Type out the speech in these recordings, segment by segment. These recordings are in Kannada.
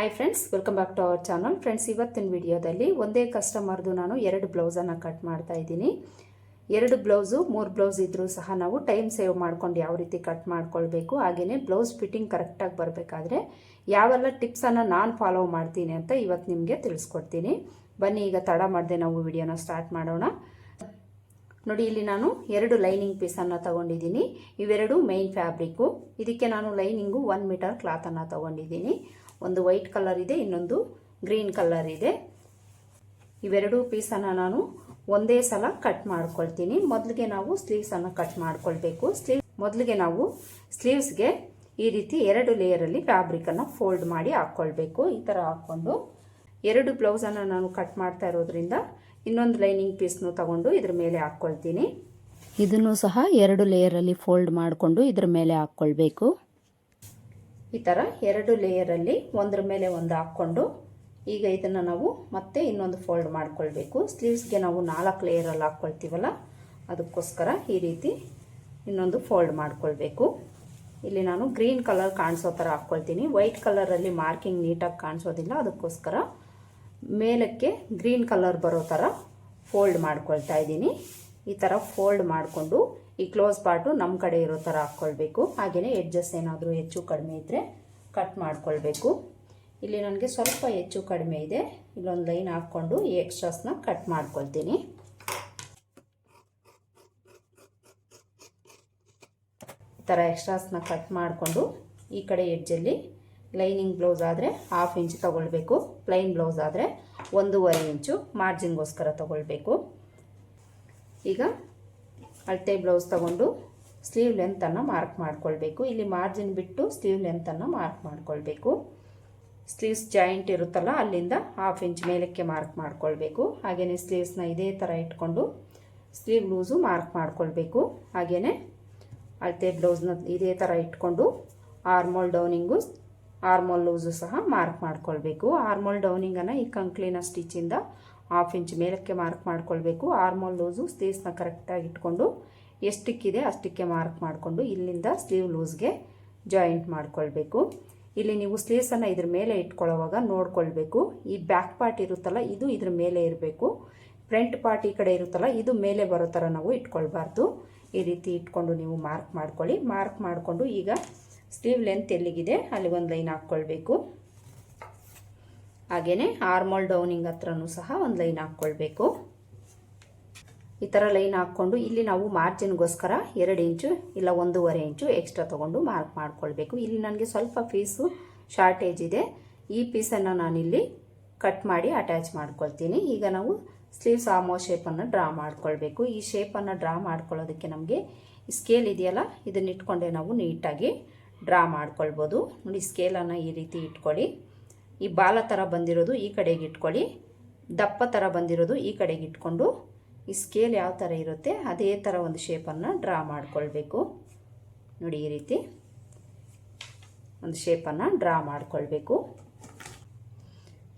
Hi friends welcome back to our channel friends ಇವತ್ತಿನ ವಿಡಿಯೋದಲ್ಲಿ ಒಂದೇ ಕಸ್ಟಮರ್ದು ನಾನು ಎರಡು ಬ್ಲೌಸನ್ನು ಕಟ್ ಮಾಡ್ತಾ ಇದ್ದೀನಿ. ಎರಡು ಬ್ಲೌಸು, ಮೂರು ಬ್ಲೌಸ್ ಇದ್ದರೂ ಸಹ ನಾವು ಟೈಮ್ ಸೇವ್ ಮಾಡ್ಕೊಂಡು ಯಾವ ರೀತಿ ಕಟ್ ಮಾಡ್ಕೊಳ್ಬೇಕು ಹಾಗೆಯೇ ಬ್ಲೌಸ್ ಫಿಟ್ಟಿಂಗ್ ಕರೆಕ್ಟಾಗಿ ಬರಬೇಕಾದ್ರೆ ಯಾವೆಲ್ಲ ಟಿಪ್ಸನ್ನು ನಾನು ಫಾಲೋ ಮಾಡ್ತೀನಿ ಅಂತ ಇವತ್ತು ನಿಮಗೆ ತಿಳಿಸ್ಕೊಡ್ತೀನಿ. ಬನ್ನಿ, ಈಗ ತಡ ಮಾಡದೆ ನಾವು ವಿಡಿಯೋನ ಸ್ಟಾರ್ಟ್ ಮಾಡೋಣ. ನೋಡಿ, ಇಲ್ಲಿ ನಾನು ಎರಡು ಲೈನಿಂಗ್ ಪೀಸನ್ನು ತಗೊಂಡಿದ್ದೀನಿ. ಇವೆರಡು ಮೈನ್ ಫ್ಯಾಬ್ರಿಕ್ಕು ಇದಕ್ಕೆ ನಾನು ಲೈನಿಂಗು ಒನ್ ಮೀಟರ್ ಕ್ಲಾತನ್ನು ತಗೊಂಡಿದ್ದೀನಿ. ಒಂದು ವೈಟ್ ಕಲರ್ ಇದೆ, ಇನ್ನೊಂದು ಗ್ರೀನ್ ಕಲರ್ ಇದೆ. ಇವೆರಡು ಪೀಸನ್ನು ನಾನು ಒಂದೇ ಸಲ ಕಟ್ ಮಾಡ್ಕೊಳ್ತೀನಿ. ಮೊದಲಿಗೆ ನಾವು ಸ್ಲೀವ್ಸನ್ನು ಕಟ್ ಮಾಡ್ಕೊಳ್ಬೇಕು. ಸ್ಲೀವ್ ಮೊದಲಿಗೆ ನಾವು ಸ್ಲೀವ್ಸ್ಗೆ ಈ ರೀತಿ ಎರಡು ಲೇಯರಲ್ಲಿ ಫ್ಯಾಬ್ರಿಕನ್ನು ಫೋಲ್ಡ್ ಮಾಡಿ ಹಾಕ್ಕೊಳ್ಬೇಕು ಈ ಥರ ಹಾಕ್ಕೊಂಡು ಎರಡು ಬ್ಲೌಸನ್ನು ನಾನು ಕಟ್ ಮಾಡ್ತಾ ಇರೋದ್ರಿಂದ ಇನ್ನೊಂದು ಲೈನಿಂಗ್ ಪೀಸ್ನು ತಗೊಂಡು ಇದ್ರ ಮೇಲೆ ಹಾಕ್ಕೊಳ್ತೀನಿ ಇದನ್ನು ಸಹ ಎರಡು ಲೇಯರಲ್ಲಿ ಫೋಲ್ಡ್ ಮಾಡಿಕೊಂಡು ಇದ್ರ ಮೇಲೆ ಹಾಕ್ಕೊಳ್ಬೇಕು ಈ ಥರ ಎರಡು ಲೇಯರಲ್ಲಿ ಒಂದ್ರ ಮೇಲೆ ಒಂದು ಹಾಕ್ಕೊಂಡು ಈಗ ಇದನ್ನು ನಾವು ಮತ್ತೆ ಇನ್ನೊಂದು ಫೋಲ್ಡ್ ಮಾಡ್ಕೊಳ್ಬೇಕು. ಸ್ಲೀವ್ಸ್ಗೆ ನಾವು ನಾಲ್ಕು ಲೇಯರಲ್ಲಿ ಹಾಕ್ಕೊಳ್ತೀವಲ್ಲ ಅದಕ್ಕೋಸ್ಕರ ಈ ರೀತಿ ಇನ್ನೊಂದು ಫೋಲ್ಡ್ ಮಾಡ್ಕೊಳ್ಬೇಕು. ಇಲ್ಲಿ ನಾನು ಗ್ರೀನ್ ಕಲರ್ ಕಾಣಿಸೋ ಥರ ಹಾಕ್ಕೊಳ್ತೀನಿ ವೈಟ್ ಕಲರಲ್ಲಿ ಮಾರ್ಕಿಂಗ್ ನೀಟಾಗಿ ಕಾಣಿಸೋದಿಲ್ಲ, ಅದಕ್ಕೋಸ್ಕರ ಮೇಲಕ್ಕೆ ಗ್ರೀನ್ ಕಲರ್ ಬರೋ ಥರ ಫೋಲ್ಡ್ ಮಾಡ್ಕೊಳ್ತಾ ಇದ್ದೀನಿ. ಈ ಥರ ಫೋಲ್ಡ್ ಮಾಡಿಕೊಂಡು ಈ ಕ್ಲೋಸ್ ಪಾರ್ಟು ನಮ್ಮ ಕಡೆ ಇರೋ ಥರ ಹಾಕ್ಕೊಳ್ಬೇಕು ಹಾಗೆಯೇ ಎಡ್ಜಸ್ ಏನಾದರೂ ಹೆಚ್ಚು ಕಡಿಮೆ ಇದ್ದರೆ ಕಟ್ ಮಾಡ್ಕೊಳ್ಬೇಕು. ಇಲ್ಲಿ ನನಗೆ ಸ್ವಲ್ಪ ಹೆಚ್ಚು ಕಡಿಮೆ ಇದೆ. ಇಲ್ಲೊಂದು ಲೈನ್ ಹಾಕ್ಕೊಂಡು ಈ ಎಕ್ಸ್ಟ್ರಾಸ್ನ ಕಟ್ ಮಾಡ್ಕೊಳ್ತೀನಿ. ಈ ಥರ ಎಕ್ಸ್ಟ್ರಾಸ್ನ ಕಟ್ ಮಾಡಿಕೊಂಡು ಈ ಕಡೆ ಎಡ್ಜಲ್ಲಿ ಲೈನಿಂಗ್ ಬ್ಲೌಸ್ ಆದರೆ ಹಾಫ್ ಇಂಚ್ ತೊಗೊಳ್ಬೇಕು. ಪ್ಲೈನ್ ಬ್ಲೌಸ್ ಆದರೆ ಒಂದೂವರೆ ಇಂಚು ಮಾರ್ಜಿನ್ಗೋಸ್ಕರ ತೊಗೊಳ್ಬೇಕು. ಈಗ ಅಳತೆ ಬ್ಲೌಸ್ ತಗೊಂಡು ಸ್ಲೀವ್ ಲೆಂತನ್ನು ಮಾರ್ಕ್ ಮಾಡ್ಕೊಳ್ಬೇಕು. ಇಲ್ಲಿ ಮಾರ್ಜಿನ್ ಬಿಟ್ಟು ಸ್ಲೀವ್ ಲೆಂತನ್ನು ಮಾರ್ಕ್ ಮಾಡ್ಕೊಳ್ಬೇಕು. ಸ್ಲೀವ್ಸ್ ಜಾಯಿಂಟ್ ಇರುತ್ತಲ್ಲ, ಅಲ್ಲಿಂದ ಹಾಫ್ ಇಂಚ್ ಮೇಲಕ್ಕೆ ಮಾರ್ಕ್ ಮಾಡ್ಕೊಳ್ಬೇಕು. ಹಾಗೆಯೇ ಸ್ಲೀವ್ಸ್ನ ಇದೇ ಥರ ಇಟ್ಕೊಂಡು ಸ್ಲೀವ್ ಲೂಸು ಮಾರ್ಕ್ ಮಾಡ್ಕೊಳ್ಬೇಕು. ಹಾಗೆಯೇ ಅಳತೆ ಬ್ಲೌಸ್ನ ಇದೇ ಥರ ಇಟ್ಕೊಂಡು ಆರ್ಮೋಲ್ ಡೌನಿಂಗು ಆರ್ಮೋಲ್ ಲೂಸು ಸಹ ಮಾರ್ಕ್ ಮಾಡ್ಕೊಳ್ಬೇಕು. ಆರ್ಮೋಲ್ ಡೌನಿಂಗನ್ನು ಈ ಕಂಕ್ಲಿನ ಸ್ಟಿಚ್ಚಿಂದ ಹಾಫ್ ಇಂಚ್ ಮೇಲಕ್ಕೆ ಮಾರ್ಕ್ ಮಾಡ್ಕೊಳ್ಬೇಕು. ಆರ್ಮೋಲ್ ಲೂಸು ಸ್ಲೀವ್ಸ್ನ ಕರೆಕ್ಟಾಗಿ ಇಟ್ಕೊಂಡು ಎಷ್ಟಿಕ್ಕಿದೆ ಅಷ್ಟಕ್ಕೆ ಮಾರ್ಕ್ ಮಾಡಿಕೊಂಡು ಇಲ್ಲಿಂದ ಸ್ಲೀವ್ ಲೂಸ್ಗೆ ಜಾಯಿಂಟ್ ಮಾಡ್ಕೊಳ್ಬೇಕು. ಇಲ್ಲಿ ನೀವು ಸ್ಲೀವ್ಸನ್ನು ಇದ್ರ ಮೇಲೆ ಇಟ್ಕೊಳ್ಳೋವಾಗ ನೋಡ್ಕೊಳ್ಬೇಕು. ಈ ಬ್ಯಾಕ್ ಪಾರ್ಟ್ ಇರುತ್ತಲ್ಲ, ಇದು ಇದ್ರ ಮೇಲೆ ಇರಬೇಕು. ಫ್ರಂಟ್ ಪಾರ್ಟ್ ಈ ಕಡೆ ಇರುತ್ತಲ್ಲ, ಇದು ಮೇಲೆ ಬರೋ ಥರ ನಾವು ಇಟ್ಕೊಳ್ಬಾರ್ದು. ಈ ರೀತಿ ಇಟ್ಕೊಂಡು ನೀವು ಮಾರ್ಕ್ ಮಾಡ್ಕೊಳ್ಳಿ. ಮಾರ್ಕ್ ಮಾಡಿಕೊಂಡು ಈಗ ಸ್ಲೀವ್ ಲೆಂತ್ ಎಲ್ಲಿಗಿದೆ, ಅಲ್ಲಿ ಒಂದು ಲೈನ್ ಹಾಕ್ಕೊಳ್ಬೇಕು. ಹಾಗೆಯೇ ಆರ್ಮೋಲ್ ಡೌನಿಂಗ್ ಹತ್ರನೂ ಸಹ ಒಂದು ಲೈನ್ ಹಾಕ್ಕೊಳ್ಬೇಕು. ಈ ಥರ ಲೈನ್ ಹಾಕ್ಕೊಂಡು ಇಲ್ಲಿ ನಾವು ಮಾರ್ಜಿನ್ಗೋಸ್ಕರ ಎರಡು ಇಂಚು ಇಲ್ಲ ಒಂದೂವರೆ ಇಂಚು ಎಕ್ಸ್ಟ್ರಾ ತೊಗೊಂಡು ಮಾರ್ಕ್ ಮಾಡ್ಕೊಳ್ಬೇಕು. ಇಲ್ಲಿ ನನಗೆ ಸ್ವಲ್ಪ ಫೀಸು ಶಾರ್ಟೇಜ್ ಇದೆ. ಈ ಪೀಸನ್ನು ನಾನಿಲ್ಲಿ ಕಟ್ ಮಾಡಿ ಅಟ್ಯಾಚ್ ಮಾಡ್ಕೊಳ್ತೀನಿ. ಈಗ ನಾವು ಸ್ಲೀವ್ಸ್ ಆಮೋ ಶೇಪನ್ನು ಡ್ರಾ ಮಾಡ್ಕೊಳ್ಬೇಕು. ಈ ಶೇಪನ್ನು ಡ್ರಾ ಮಾಡ್ಕೊಳ್ಳೋದಕ್ಕೆ ನಮಗೆ ಸ್ಕೇಲ್ ಇದೆಯಲ್ಲ ಇದನ್ನ ಇಟ್ಕೊಂಡೆ ನಾವು ನೀಟಾಗಿ ಡ್ರಾ ಮಾಡ್ಕೊಳ್ಬೋದು. ನೋಡಿ, ಸ್ಕೇಲನ್ನು ಈ ರೀತಿ ಇಟ್ಕೊಳ್ಳಿ. ಈ ಬಾಲ ಥರ ಬಂದಿರೋದು ಈ ಕಡೆಗೆ ಇಟ್ಕೊಳ್ಳಿ. ದಪ್ಪ ಥರ ಬಂದಿರೋದು ಈ ಕಡೆಗೆ ಇಟ್ಕೊಂಡು ಈ ಸ್ಕೇಲ್ ಯಾವ ಥರ ಇರುತ್ತೆ ಅದೇ ಥರ ಒಂದು ಶೇಪನ್ನು ಡ್ರಾ ಮಾಡಿಕೊಳ್ಬೇಕು. ನೋಡಿ ಈ ರೀತಿ ಒಂದು ಶೇಪನ್ನು ಡ್ರಾ ಮಾಡಿಕೊಳ್ಬೇಕು.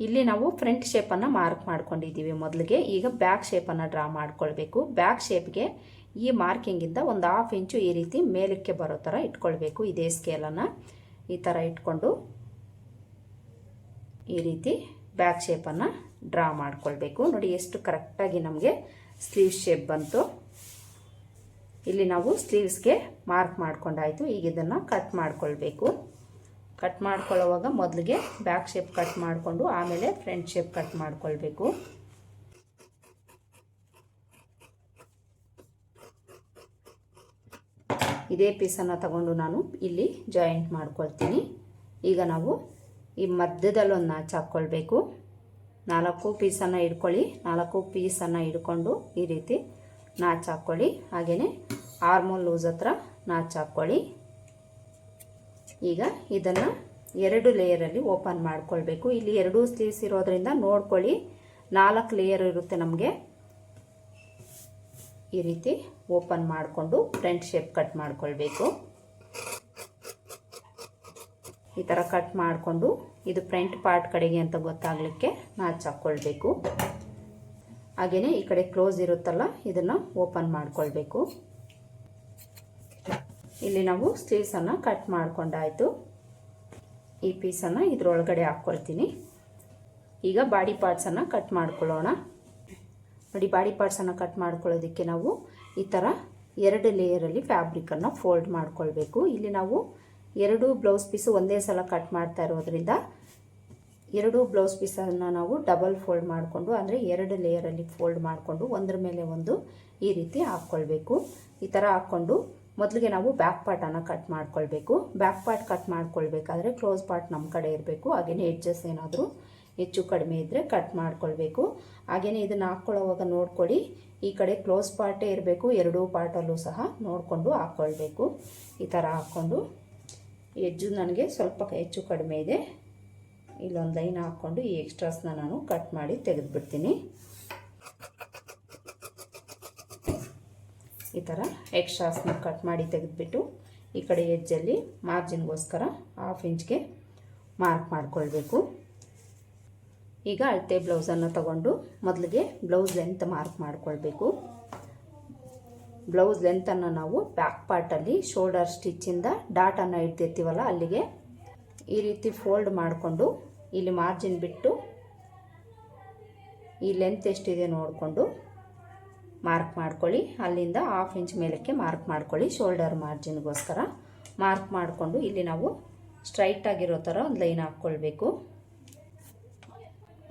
ಇಲ್ಲಿ ನಾವು ಫ್ರಂಟ್ ಶೇಪನ್ನು ಮಾರ್ಕ್ ಮಾಡ್ಕೊಂಡಿದ್ದೀವಿ ಮೊದಲಿಗೆ. ಈಗ ಬ್ಯಾಕ್ ಶೇಪನ್ನು ಡ್ರಾ ಮಾಡಿಕೊಳ್ಬೇಕು. ಬ್ಯಾಕ್ ಶೇಪ್ಗೆ ಈ ಮಾರ್ಕಿಂಗಿಂದ ಒಂದು ಹಾಫ್ ಇಂಚು ಈ ರೀತಿ ಮೇಲಕ್ಕೆ ಬರೋ ಥರ ಇಟ್ಕೊಳ್ಬೇಕು. ಇದೇ ಸ್ಕೇಲನ್ನು ಈ ಥರ ಇಟ್ಕೊಂಡು ಈ ರೀತಿ ಬ್ಯಾಕ್ ಶೇಪನ್ನು ಡ್ರಾ ಮಾಡ್ಕೊಳ್ಬೇಕು. ನೋಡಿ ಎಷ್ಟು ಕರೆಕ್ಟಾಗಿ ನಮಗೆ ಸ್ಲೀವ್ ಶೇಪ್ ಬಂತು. ಇಲ್ಲಿ ನಾವು ಸ್ಲೀವ್ಸ್ಗೆ ಮಾರ್ಕ್ ಮಾಡ್ಕೊಂಡಾಯಿತು. ಈಗ ಇದನ್ನು ಕಟ್ ಮಾಡ್ಕೊಳ್ಬೇಕು. ಕಟ್ ಮಾಡ್ಕೊಳ್ಳೋವಾಗ ಮೊದಲಿಗೆ ಬ್ಯಾಕ್ ಶೇಪ್ ಕಟ್ ಮಾಡಿಕೊಂಡು ಆಮೇಲೆ ಫ್ರಂಟ್ ಶೇಪ್ ಕಟ್ ಮಾಡ್ಕೊಳ್ಬೇಕು. ಇದೇ ಪೀಸನ್ನು ತಗೊಂಡು ನಾನು ಇಲ್ಲಿ ಜಾಯಿಂಟ್ ಮಾಡ್ಕೊಳ್ತೀನಿ. ಈಗ ನಾವು ಈ ಮಧ್ಯದಲ್ಲಿ ಒಂದು ನಾಚ್ ಹಾಕ್ಕೊಳ್ಬೇಕು ನಾಲ್ಕು ಪೀಸನ್ನು ಹಿಡ್ಕೊಳ್ಳಿ ನಾಲ್ಕು ಪೀಸನ್ನು ಹಿಡ್ಕೊಂಡು ಈ ರೀತಿ ನಾಚ್ ಹಾಕ್ಕೊಳ್ಳಿ. ಹಾಗೆಯೇ ಆರ್ಮೋಲ್ ಲೂಸ್ ಹತ್ರ ನಾಚ್ ಹಾಕ್ಕೊಳ್ಳಿ. ಈಗ ಇದನ್ನು ಎರಡು ಲೇಯರಲ್ಲಿ ಓಪನ್ ಮಾಡ್ಕೊಳ್ಬೇಕು. ಇಲ್ಲಿ ಎರಡೂ ಸ್ಲೀವ್ಸ್ ಇರೋದ್ರಿಂದ ನೋಡ್ಕೊಳ್ಳಿ. ನಾಲ್ಕು ಲೇಯರ್ ಇರುತ್ತೆ ನಮಗೆ. ಈ ರೀತಿ ಓಪನ್ ಮಾಡಿಕೊಂಡು ಫ್ರಂಟ್ ಶೇಪ್ ಕಟ್ ಮಾಡ್ಕೊಳ್ಬೇಕು. ಈ ಥರ ಕಟ್ ಮಾಡಿಕೊಂಡು ಇದು ಫ್ರಂಟ್ ಪಾರ್ಟ್ ಕಡೆಗೆ ಅಂತ ಗೊತ್ತಾಗಲಿಕ್ಕೆ ನಾಚ್ ಹಾಕ್ಕೊಳ್ಬೇಕು ಹಾಗೆಯೇ ಈ ಕಡೆ ಕ್ಲೋಸ್ ಇರುತ್ತಲ್ಲ, ಇದನ್ನು ಓಪನ್ ಮಾಡಿಕೊಳ್ಬೇಕು. ಇಲ್ಲಿ ನಾವು ಸ್ಲೀವ್ಸನ್ನು ಕಟ್ ಮಾಡಿಕೊಂಡಾಯಿತು. ಈ ಪೀಸನ್ನು ಇದರೊಳಗಡೆ ಹಾಕ್ಕೊಳ್ತೀನಿ ಈಗ ಬಾಡಿ ಪಾರ್ಟ್ಸನ್ನು ಕಟ್ ಮಾಡ್ಕೊಳ್ಳೋಣ. ನೋಡಿ ಬಾಡಿ ಪಾರ್ಟ್ಸನ್ನು ಕಟ್ ಮಾಡ್ಕೊಳ್ಳೋದಕ್ಕೆ ನಾವು ಈ ಥರ ಎರಡು ಲೇಯರಲ್ಲಿ ಫ್ಯಾಬ್ರಿಕನ್ನು ಫೋಲ್ಡ್ ಮಾಡ್ಕೊಳ್ಬೇಕು. ಇಲ್ಲಿ ನಾವು ಎರಡು ಬ್ಲೌಸ್ ಪೀಸು ಒಂದೇ ಸಲ ಕಟ್ ಮಾಡ್ತಾ ಇರೋದ್ರಿಂದ ಎರಡು ಬ್ಲೌಸ್ ಪೀಸನ್ನು ನಾವು ಡಬಲ್ ಫೋಲ್ಡ್ ಮಾಡಿಕೊಂಡು, ಅಂದರೆ ಎರಡು ಲೇಯರಲ್ಲಿ ಫೋಲ್ಡ್ ಮಾಡಿಕೊಂಡು ಒಂದ್ರ ಮೇಲೆ ಒಂದು ಈ ರೀತಿ ಹಾಕ್ಕೊಳ್ಬೇಕು. ಈ ಥರ ಹಾಕ್ಕೊಂಡು ಮೊದಲಿಗೆ ನಾವು ಬ್ಯಾಕ್ ಪಾರ್ಟನ್ನು ಕಟ್ ಮಾಡ್ಕೊಳ್ಬೇಕು. ಬ್ಯಾಕ್ ಪಾರ್ಟ್ ಕಟ್ ಮಾಡ್ಕೊಳ್ಬೇಕಾದ್ರೆ ಕ್ಲೋಸ್ ಪಾರ್ಟ್ ನಮ್ಮ ಕಡೆ ಇರಬೇಕು. ಹಾಗೆಯೇ ಎಡ್ಜಸ್ ಏನಾದರೂ ಹೆಚ್ಚು ಕಡಿಮೆ ಇದ್ದರೆ ಕಟ್ ಮಾಡ್ಕೊಳ್ಬೇಕು. ಹಾಗೆಯೇ ಇದನ್ನು ಹಾಕ್ಕೊಳ್ಳೋವಾಗ ನೋಡ್ಕೊಳ್ಳಿ, ಈ ಕಡೆ ಕ್ಲೋಸ್ ಪಾರ್ಟೇ ಇರಬೇಕು, ಎರಡೂ ಪಾರ್ಟಲ್ಲೂ ಸಹ ನೋಡಿಕೊಂಡು ಹಾಕ್ಕೊಳ್ಬೇಕು. ಈ ಥರ ಹಾಕ್ಕೊಂಡು ಎಜ್ಜು ನನಗೆ ಸ್ವಲ್ಪ ಹೆಚ್ಚು ಕಡಿಮೆ ಇದೆ. ಇಲ್ಲೊಂದು ಲೈನ್ ಹಾಕ್ಕೊಂಡು ಈ ಎಕ್ಸ್ಟ್ರಾಸ್ನ ನಾನು ಕಟ್ ಮಾಡಿ ತೆಗೆದುಬಿಡ್ತೀನಿ. ಈ ಥರ ಎಕ್ಸ್ಟ್ರಾಸ್ನ ಕಟ್ ಮಾಡಿ ತೆಗೆದುಬಿಟ್ಟು ಈ ಕಡೆ ಎಜ್ಜಲ್ಲಿ ಮಾರ್ಜಿನ್ಗೋಸ್ಕರ ಹಾಫ್ ಇಂಚ್ಗೆ ಮಾರ್ಕ್ ಮಾಡಿಕೊಳ್ಬೇಕು. ಈಗ ಅಳತೆ ಬ್ಲೌಸನ್ನು ತಗೊಂಡು ಮೊದಲಿಗೆ ಬ್ಲೌಸ್ ಲೆಂತ್ ಮಾರ್ಕ್ ಮಾಡಿಕೊಳ್ಬೇಕು. ಬ್ಲೌಸ್ ಲೆಂತನ್ನು ನಾವು ಬ್ಯಾಕ್ ಪಾರ್ಟಲ್ಲಿ ಶೋಲ್ಡರ್ ಸ್ಟಿಚ್ಚಿಂದ ಡಾಟನ್ನು ಇಡ್ತಿರ್ತೀವಲ್ಲ ಅಲ್ಲಿಗೆ ಈ ರೀತಿ ಫೋಲ್ಡ್ ಮಾಡಿಕೊಂಡು ಇಲ್ಲಿ ಮಾರ್ಜಿನ್ ಬಿಟ್ಟು ಈ ಲೆಂತ್ ಎಷ್ಟಿದೆ ನೋಡಿಕೊಂಡು ಮಾರ್ಕ್ ಮಾಡ್ಕೊಳ್ಳಿ. ಅಲ್ಲಿಂದ ಹಾಫ್ ಇಂಚ್ ಮೇಲಕ್ಕೆ ಮಾರ್ಕ್ ಮಾಡ್ಕೊಳ್ಳಿ ಶೋಲ್ಡರ್ ಮಾರ್ಜಿನ್ಗೋಸ್ಕರ ಮಾರ್ಕ್ ಮಾಡಿಕೊಂಡು ಇಲ್ಲಿ ನಾವು ಸ್ಟ್ರೈಟ್ ಆಗಿರೋ ಥರ ಒಂದು ಲೈನ್ ಹಾಕ್ಕೊಳ್ಬೇಕು.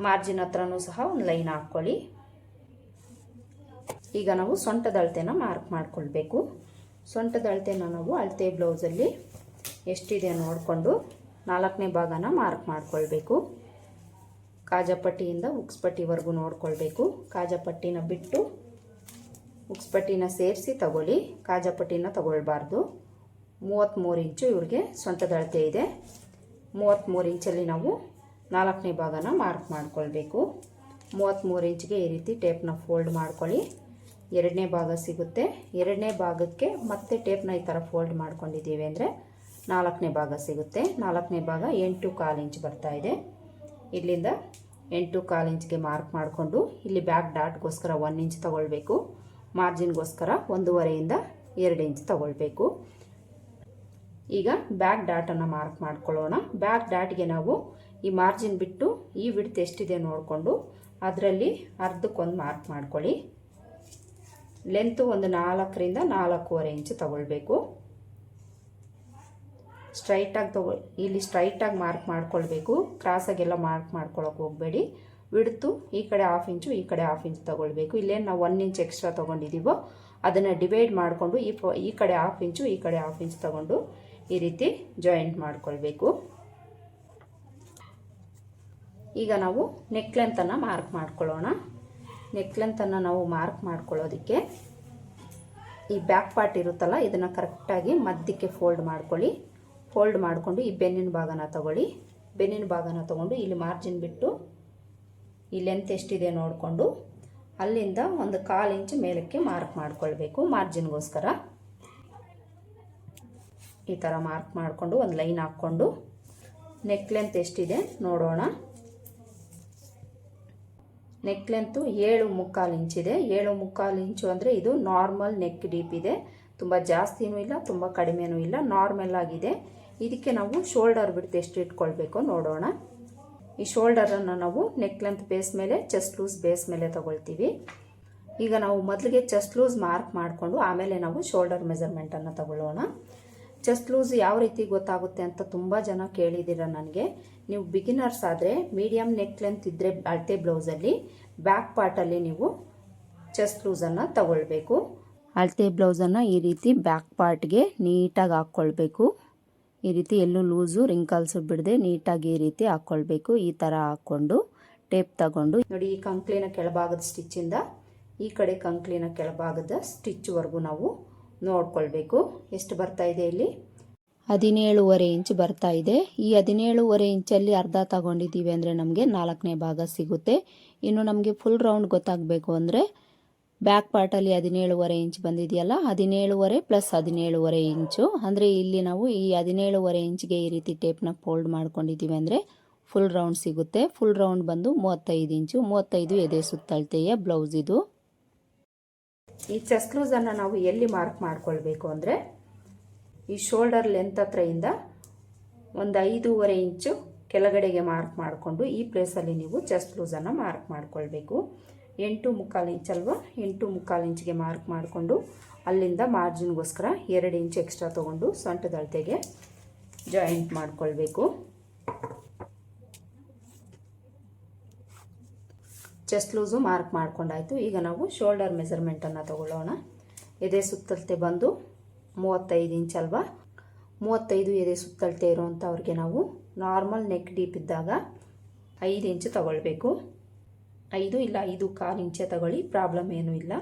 ಮಾರ್ಜಿನ್ ಹತ್ರನೂ ಸಹ ಒಂದು ಲೈನ್ ಹಾಕ್ಕೊಳ್ಳಿ. ಈಗ ನಾವು ಸೊಂಟದ ಅಳತೆನ ಮಾರ್ಕ್ ಮಾಡಿಕೊಳ್ಬೇಕು. ಸೊಂಟದ ಅಳತೆನ ನಾವು ಅಳತೆ ಬ್ಲೌಸಲ್ಲಿ ಎಷ್ಟಿದೆ ನೋಡಿಕೊಂಡು ನಾಲ್ಕನೇ ಭಾಗನ ಮಾರ್ಕ್ ಮಾಡಿಕೊಳ್ಬೇಕು. ಕಾಜಪಟ್ಟಿಯಿಂದ ಉಕ್ಸ್ಪಟ್ಟಿವರೆಗೂ ನೋಡ್ಕೊಳ್ಬೇಕು. ಕಾಜಪಟ್ಟಿನ ಬಿಟ್ಟು ಉಕ್ಸ್ಪಟ್ಟಿನ ಸೇರಿಸಿ ತಗೊಳ್ಳಿ. ಕಾಜಪಟ್ಟಿನ ತಗೊಳ್ಬಾರ್ದು. ಮೂವತ್ತ್ಮೂರು ಇಂಚು ಇವ್ರಿಗೆ ಸೊಂಟದ ಅಳತೆ ಇದೆ. ಮೂವತ್ತ್ಮೂರು ಇಂಚಲ್ಲಿ ನಾವು ನಾಲ್ಕನೇ ಭಾಗನ ಮಾರ್ಕ್ ಮಾಡಿಕೊಳ್ಬೇಕು. ಮೂವತ್ತ್ಮೂರು ಇಂಚ್ಗೆ ಈ ರೀತಿ ಟೇಪ್ನ ಫೋಲ್ಡ್ ಮಾಡ್ಕೊಳ್ಳಿ. ಎರಡನೇ ಭಾಗ ಸಿಗುತ್ತೆ. ಎರಡನೇ ಭಾಗಕ್ಕೆ ಮತ್ತೆ ಟೇಪ್ನ ಈ ಥರ ಫೋಲ್ಡ್ ಮಾಡ್ಕೊಂಡಿದ್ದೀವಿ ಅಂದರೆ ನಾಲ್ಕನೇ ಭಾಗ ಸಿಗುತ್ತೆ. ನಾಲ್ಕನೇ ಭಾಗ ಎಂಟು ಕಾಲು ಇಂಚ್ ಬರ್ತಾ ಇದೆ. ಇಲ್ಲಿಂದ ಎಂಟು ಕಾಲು ಇಂಚ್ಗೆ ಮಾರ್ಕ್ ಮಾಡಿಕೊಂಡು ಇಲ್ಲಿ ಬ್ಯಾಕ್ ಡಾಟ್ಗೋಸ್ಕರ ಒನ್ ಇಂಚ್ ತಗೊಳ್ಬೇಕು. ಮಾರ್ಜಿನ್ಗೋಸ್ಕರ ಒಂದೂವರೆಯಿಂದ ಎರಡು ಇಂಚ್ ತಗೊಳ್ಬೇಕು. ಈಗ ಬ್ಯಾಕ್ ಡಾಟನ್ನು ಮಾರ್ಕ್ ಮಾಡ್ಕೊಳ್ಳೋಣ. ಬ್ಯಾಕ್ ಡಾಟ್ಗೆ ನಾವು ಈ ಮಾರ್ಜಿನ್ ಬಿಟ್ಟು ಈ ವಿಡ್ತ್ ಎಷ್ಟಿದೆ ನೋಡಿಕೊಂಡು ಅದರಲ್ಲಿ ಅರ್ಧಕ್ಕೊಂದು ಮಾರ್ಕ್ ಮಾಡ್ಕೊಳ್ಳಿ. ಲೆಂತು ಒಂದು ನಾಲ್ಕರಿಂದ ನಾಲ್ಕೂವರೆ ಇಂಚು ತಗೊಳ್ಬೇಕು. ಸ್ಟ್ರೈಟಾಗಿ ತಗೊ, ಇಲ್ಲಿ ಸ್ಟ್ರೈಟಾಗಿ ಮಾರ್ಕ್ ಮಾಡ್ಕೊಳ್ಬೇಕು. ಕ್ರಾಸಾಗೆಲ್ಲ ಮಾರ್ಕ್ ಮಾಡ್ಕೊಳಕ್ಕೆ ಹೋಗಬೇಡಿ. ಬಿಡ್ತು ಈ ಕಡೆ ಹಾಫ್ ಇಂಚು ಈ ಕಡೆ ಹಾಫ್ ಇಂಚ್ ತಗೊಳ್ಬೇಕು. ಇಲ್ಲೇನು ನಾವು ಒನ್ ಇಂಚ್ ಎಕ್ಸ್ಟ್ರಾ ತೊಗೊಂಡಿದ್ದೀವೋ ಅದನ್ನು ಡಿವೈಡ್ ಮಾಡಿಕೊಂಡು ಈ ಈ ಕಡೆ ಹಾಫ್ ಇಂಚು ಈ ಕಡೆ ಹಾಫ್ ಇಂಚ್ ತಗೊಂಡು ಈ ರೀತಿ ಜಾಯಿಂಟ್ ಮಾಡ್ಕೊಳ್ಬೇಕು. ಈಗ ನಾವು ನೆಕ್ಲೆಂತನ್ನು ಮಾರ್ಕ್ ಮಾಡ್ಕೊಳ್ಳೋಣ ನೆಕ್ ಲೆಂತನ್ನು ನಾವು ಮಾರ್ಕ್ ಮಾಡ್ಕೊಳ್ಳೋದಕ್ಕೆ ಈ ಬ್ಯಾಕ್ ಪಾರ್ಟ್ ಇರುತ್ತಲ್ಲ, ಇದನ್ನು ಕರೆಕ್ಟಾಗಿ ಮಧ್ಯಕ್ಕೆ ಫೋಲ್ಡ್ ಮಾಡ್ಕೊಳ್ಳಿ. ಫೋಲ್ಡ್ ಮಾಡಿಕೊಂಡು ಈ ಬೆನ್ನಿನ ಭಾಗನ ತಗೊಳ್ಳಿ. ಬೆನ್ನಿನ ಭಾಗನ ತಗೊಂಡು ಇಲ್ಲಿ ಮಾರ್ಜಿನ್ ಬಿಟ್ಟು ಈ ಲೆಂತ್ ಎಷ್ಟಿದೆ ನೋಡಿಕೊಂಡು ಅಲ್ಲಿಂದ ಒಂದು ಕಾಲು ಇಂಚು ಮೇಲಕ್ಕೆ ಮಾರ್ಕ್ ಮಾಡ್ಕೊಳ್ಬೇಕು ಮಾರ್ಜಿನ್ಗೋಸ್ಕರ. ಈ ಥರ ಮಾರ್ಕ್ ಮಾಡಿಕೊಂಡು ಒಂದು ಲೈನ್ ಹಾಕ್ಕೊಂಡು ನೆಕ್ ಲೆಂತ್ ಎಷ್ಟಿದೆ ನೋಡೋಣ. ನೆಕ್ ಲೆಂತು ಏಳು ಮುಕ್ಕಾಲು ಇಂಚಿದೆ ಏಳು ಮುಕ್ಕಾಲು ಇಂಚು ಅಂದರೆ ಇದು ನಾರ್ಮಲ್ ನೆಕ್ ಡೀಪ್ ಇದೆ. ತುಂಬ ಜಾಸ್ತಿನೂ ಇಲ್ಲ, ತುಂಬ ಕಡಿಮೆನೂ ಇಲ್ಲ, ನಾರ್ಮಲ್ ಆಗಿದೆ. ಇದಕ್ಕೆ ನಾವು ಶೋಲ್ಡರ್ ಬಿಡ್ತು ಎಷ್ಟು ಇಟ್ಕೊಳ್ಬೇಕು ನೋಡೋಣ. ಈ ಶೋಲ್ಡರನ್ನು ನಾವು ನೆಕ್ ಲೆಂತ್ ಬೇಸ್ ಮೇಲೆ, ಚೆಸ್ಟ್ ಲೂಸ್ ಬೇಸ್ ಮೇಲೆ ತಗೊಳ್ತೀವಿ. ಈಗ ನಾವು ಮೊದಲಿಗೆ ಚೆಸ್ಟ್ ಲೂಸ್ ಮಾರ್ಕ್ ಮಾಡಿಕೊಂಡು ಆಮೇಲೆ ನಾವು ಶೋಲ್ಡರ್ ಮೆಜರ್ಮೆಂಟನ್ನು ತಗೊಳ್ಳೋಣ. ಚೆಸ್ಟ್ ಲೂಸ್ ಯಾವ ರೀತಿ ಗೊತ್ತಾಗುತ್ತೆ ಅಂತ ತುಂಬ ಜನ ಕೇಳಿದ್ದೀರ ನನಗೆ. ನೀವು ಬಿಗಿನರ್ಸ್ ಆದರೆ ಮೀಡಿಯಮ್ ನೆಕ್ ಲೆಂತ್ ಇದ್ದರೆ ಅಳತೆ ಬ್ಲೌಸಲ್ಲಿ ಬ್ಯಾಕ್ ಪಾರ್ಟಲ್ಲಿ ನೀವು ಚೆಸ್ಟ್ ಲೂಸನ್ನು ತಗೊಳ್ಬೇಕು. ಅಳತೆ ಬ್ಲೌಸನ್ನು ಈ ರೀತಿ ಬ್ಯಾಕ್ ಪಾರ್ಟ್ಗೆ ನೀಟಾಗಿ ಹಾಕ್ಕೊಳ್ಬೇಕು. ಈ ರೀತಿ ಎಲ್ಲೂ ಲೂಸು ರಿಂಕಲ್ಸು ಬಿಡದೆ ನೀಟಾಗಿ ಈ ರೀತಿ ಹಾಕ್ಕೊಳ್ಬೇಕು. ಈ ಥರ ಹಾಕ್ಕೊಂಡು ಟೇಪ್ ತಗೊಂಡು. ನೋಡಿ ಈ ಕಂಕ್ಲಿನ ಕೆಳಭಾಗದ ಸ್ಟಿಚ್ಚಿಂದ ಈ ಕಡೆ ಕಂಕ್ಲಿನ ಕೆಳಭಾಗದ ಸ್ಟಿಚ್ವರೆಗೂ ನಾವು ನೋಡ್ಕೊಳ್ಬೇಕು. ಎಷ್ಟು ಬರ್ತಾ ಇದೆ ಇಲ್ಲಿ? ಹದಿನೇಳುವರೆ ಇಂಚ್ ಬರ್ತಾ ಇದೆ. ಈ ಹದಿನೇಳುವರೆ ಇಂಚಲ್ಲಿ ಅರ್ಧ ತಗೊಂಡಿದ್ದೀವಿ ಅಂದರೆ ನಮಗೆ ನಾಲ್ಕನೇ ಭಾಗ ಸಿಗುತ್ತೆ. ಇನ್ನು ನಮಗೆ ಫುಲ್ ರೌಂಡ್ ಗೊತ್ತಾಗಬೇಕು ಅಂದರೆ ಬ್ಯಾಕ್ ಪಾರ್ಟಲ್ಲಿ ಹದಿನೇಳುವರೆ ಇಂಚ್ ಬಂದಿದೆಯಲ್ಲ, ಹದಿನೇಳುವರೆ ಪ್ಲಸ್ ಹದಿನೇಳುವರೆ ಇಂಚು. ಅಂದರೆ ಇಲ್ಲಿ ನಾವು ಈ ಹದಿನೇಳುವರೆ ಇಂಚ್ಗೆ ಈ ರೀತಿ ಟೇಪ್ನ ಫೋಲ್ಡ್ ಮಾಡ್ಕೊಂಡಿದ್ದೀವಿ ಅಂದರೆ ಫುಲ್ ರೌಂಡ್ ಸಿಗುತ್ತೆ. ಫುಲ್ ರೌಂಡ್ ಬಂದು ಮೂವತ್ತೈದು ಇಂಚು. ಮೂವತ್ತೈದು ಎದೆ ಸುತ್ತಳತೆಯ ಬ್ಲೌಸ್ ಇದು. ಈ ಲೂಸನ್ನು ನಾವು ಎಲ್ಲಿ ಮಾರ್ಕ್ ಮಾಡ್ಕೊಳ್ಬೇಕು ಅಂದರೆ ಈ ಶೋಲ್ಡರ್ ಲೆಂತ್ ಹತ್ರದಿಂದ ಒಂದು ಐದೂವರೆ ಇಂಚು ಕೆಳಗಡೆಗೆ ಮಾರ್ಕ್ ಮಾಡಿಕೊಂಡು ಈ ಪ್ಲೇಸಲ್ಲಿ ನೀವು ಚೆಸ್ಟ್ ಲೂಸನ್ನು ಮಾರ್ಕ್ ಮಾಡ್ಕೊಳ್ಬೇಕು. ಎಂಟು ಮುಕ್ಕಾಲು ಇಂಚ್ ಅಲ್ವಾ? ಎಂಟು ಮುಕ್ಕಾಲು ಇಂಚಿಗೆ ಮಾರ್ಕ್ ಮಾಡಿಕೊಂಡು ಅಲ್ಲಿಂದ ಮಾರ್ಜಿನ್ಗೋಸ್ಕರ ಎರಡು ಇಂಚ್ ಎಕ್ಸ್ಟ್ರಾ ತೊಗೊಂಡು ಸೊಂಟದ ಅಳತೆಗೆ ಜಾಯಿಂಟ್ ಮಾಡ್ಕೊಳ್ಬೇಕು. ಚೆಸ್ಟ್ ಲೂಸು ಮಾರ್ಕ್ ಮಾಡ್ಕೊಂಡಾಯ್ತು. ಈಗ ನಾವು ಶೋಲ್ಡರ್ ಮೆಸರ್ಮೆಂಟನ್ನು ತಗೊಳ್ಳೋಣ. ಎದೆ ಸುತ್ತಳತೆ ಬಂದು ಮೂವತ್ತೈದು ಇಂಚ್ ಅಲ್ವಾ? ಮೂವತ್ತೈದು ಎದೆ ಸುತ್ತಳತೆ ಇರೋವಂಥವ್ರಿಗೆ ನಾವು ನಾರ್ಮಲ್ ನೆಕ್ ಡೀಪ್ ಇದ್ದಾಗ ಐದು ಇಂಚು ತಗೊಳ್ಬೇಕು. ಐದು ಇಲ್ಲ ಐದು ಕಾಲು ಇಂಚೆ ತಗೊಳ್ಳಿ ಪ್ರಾಬ್ಲಮ್ ಏನೂ ಇಲ್ಲ.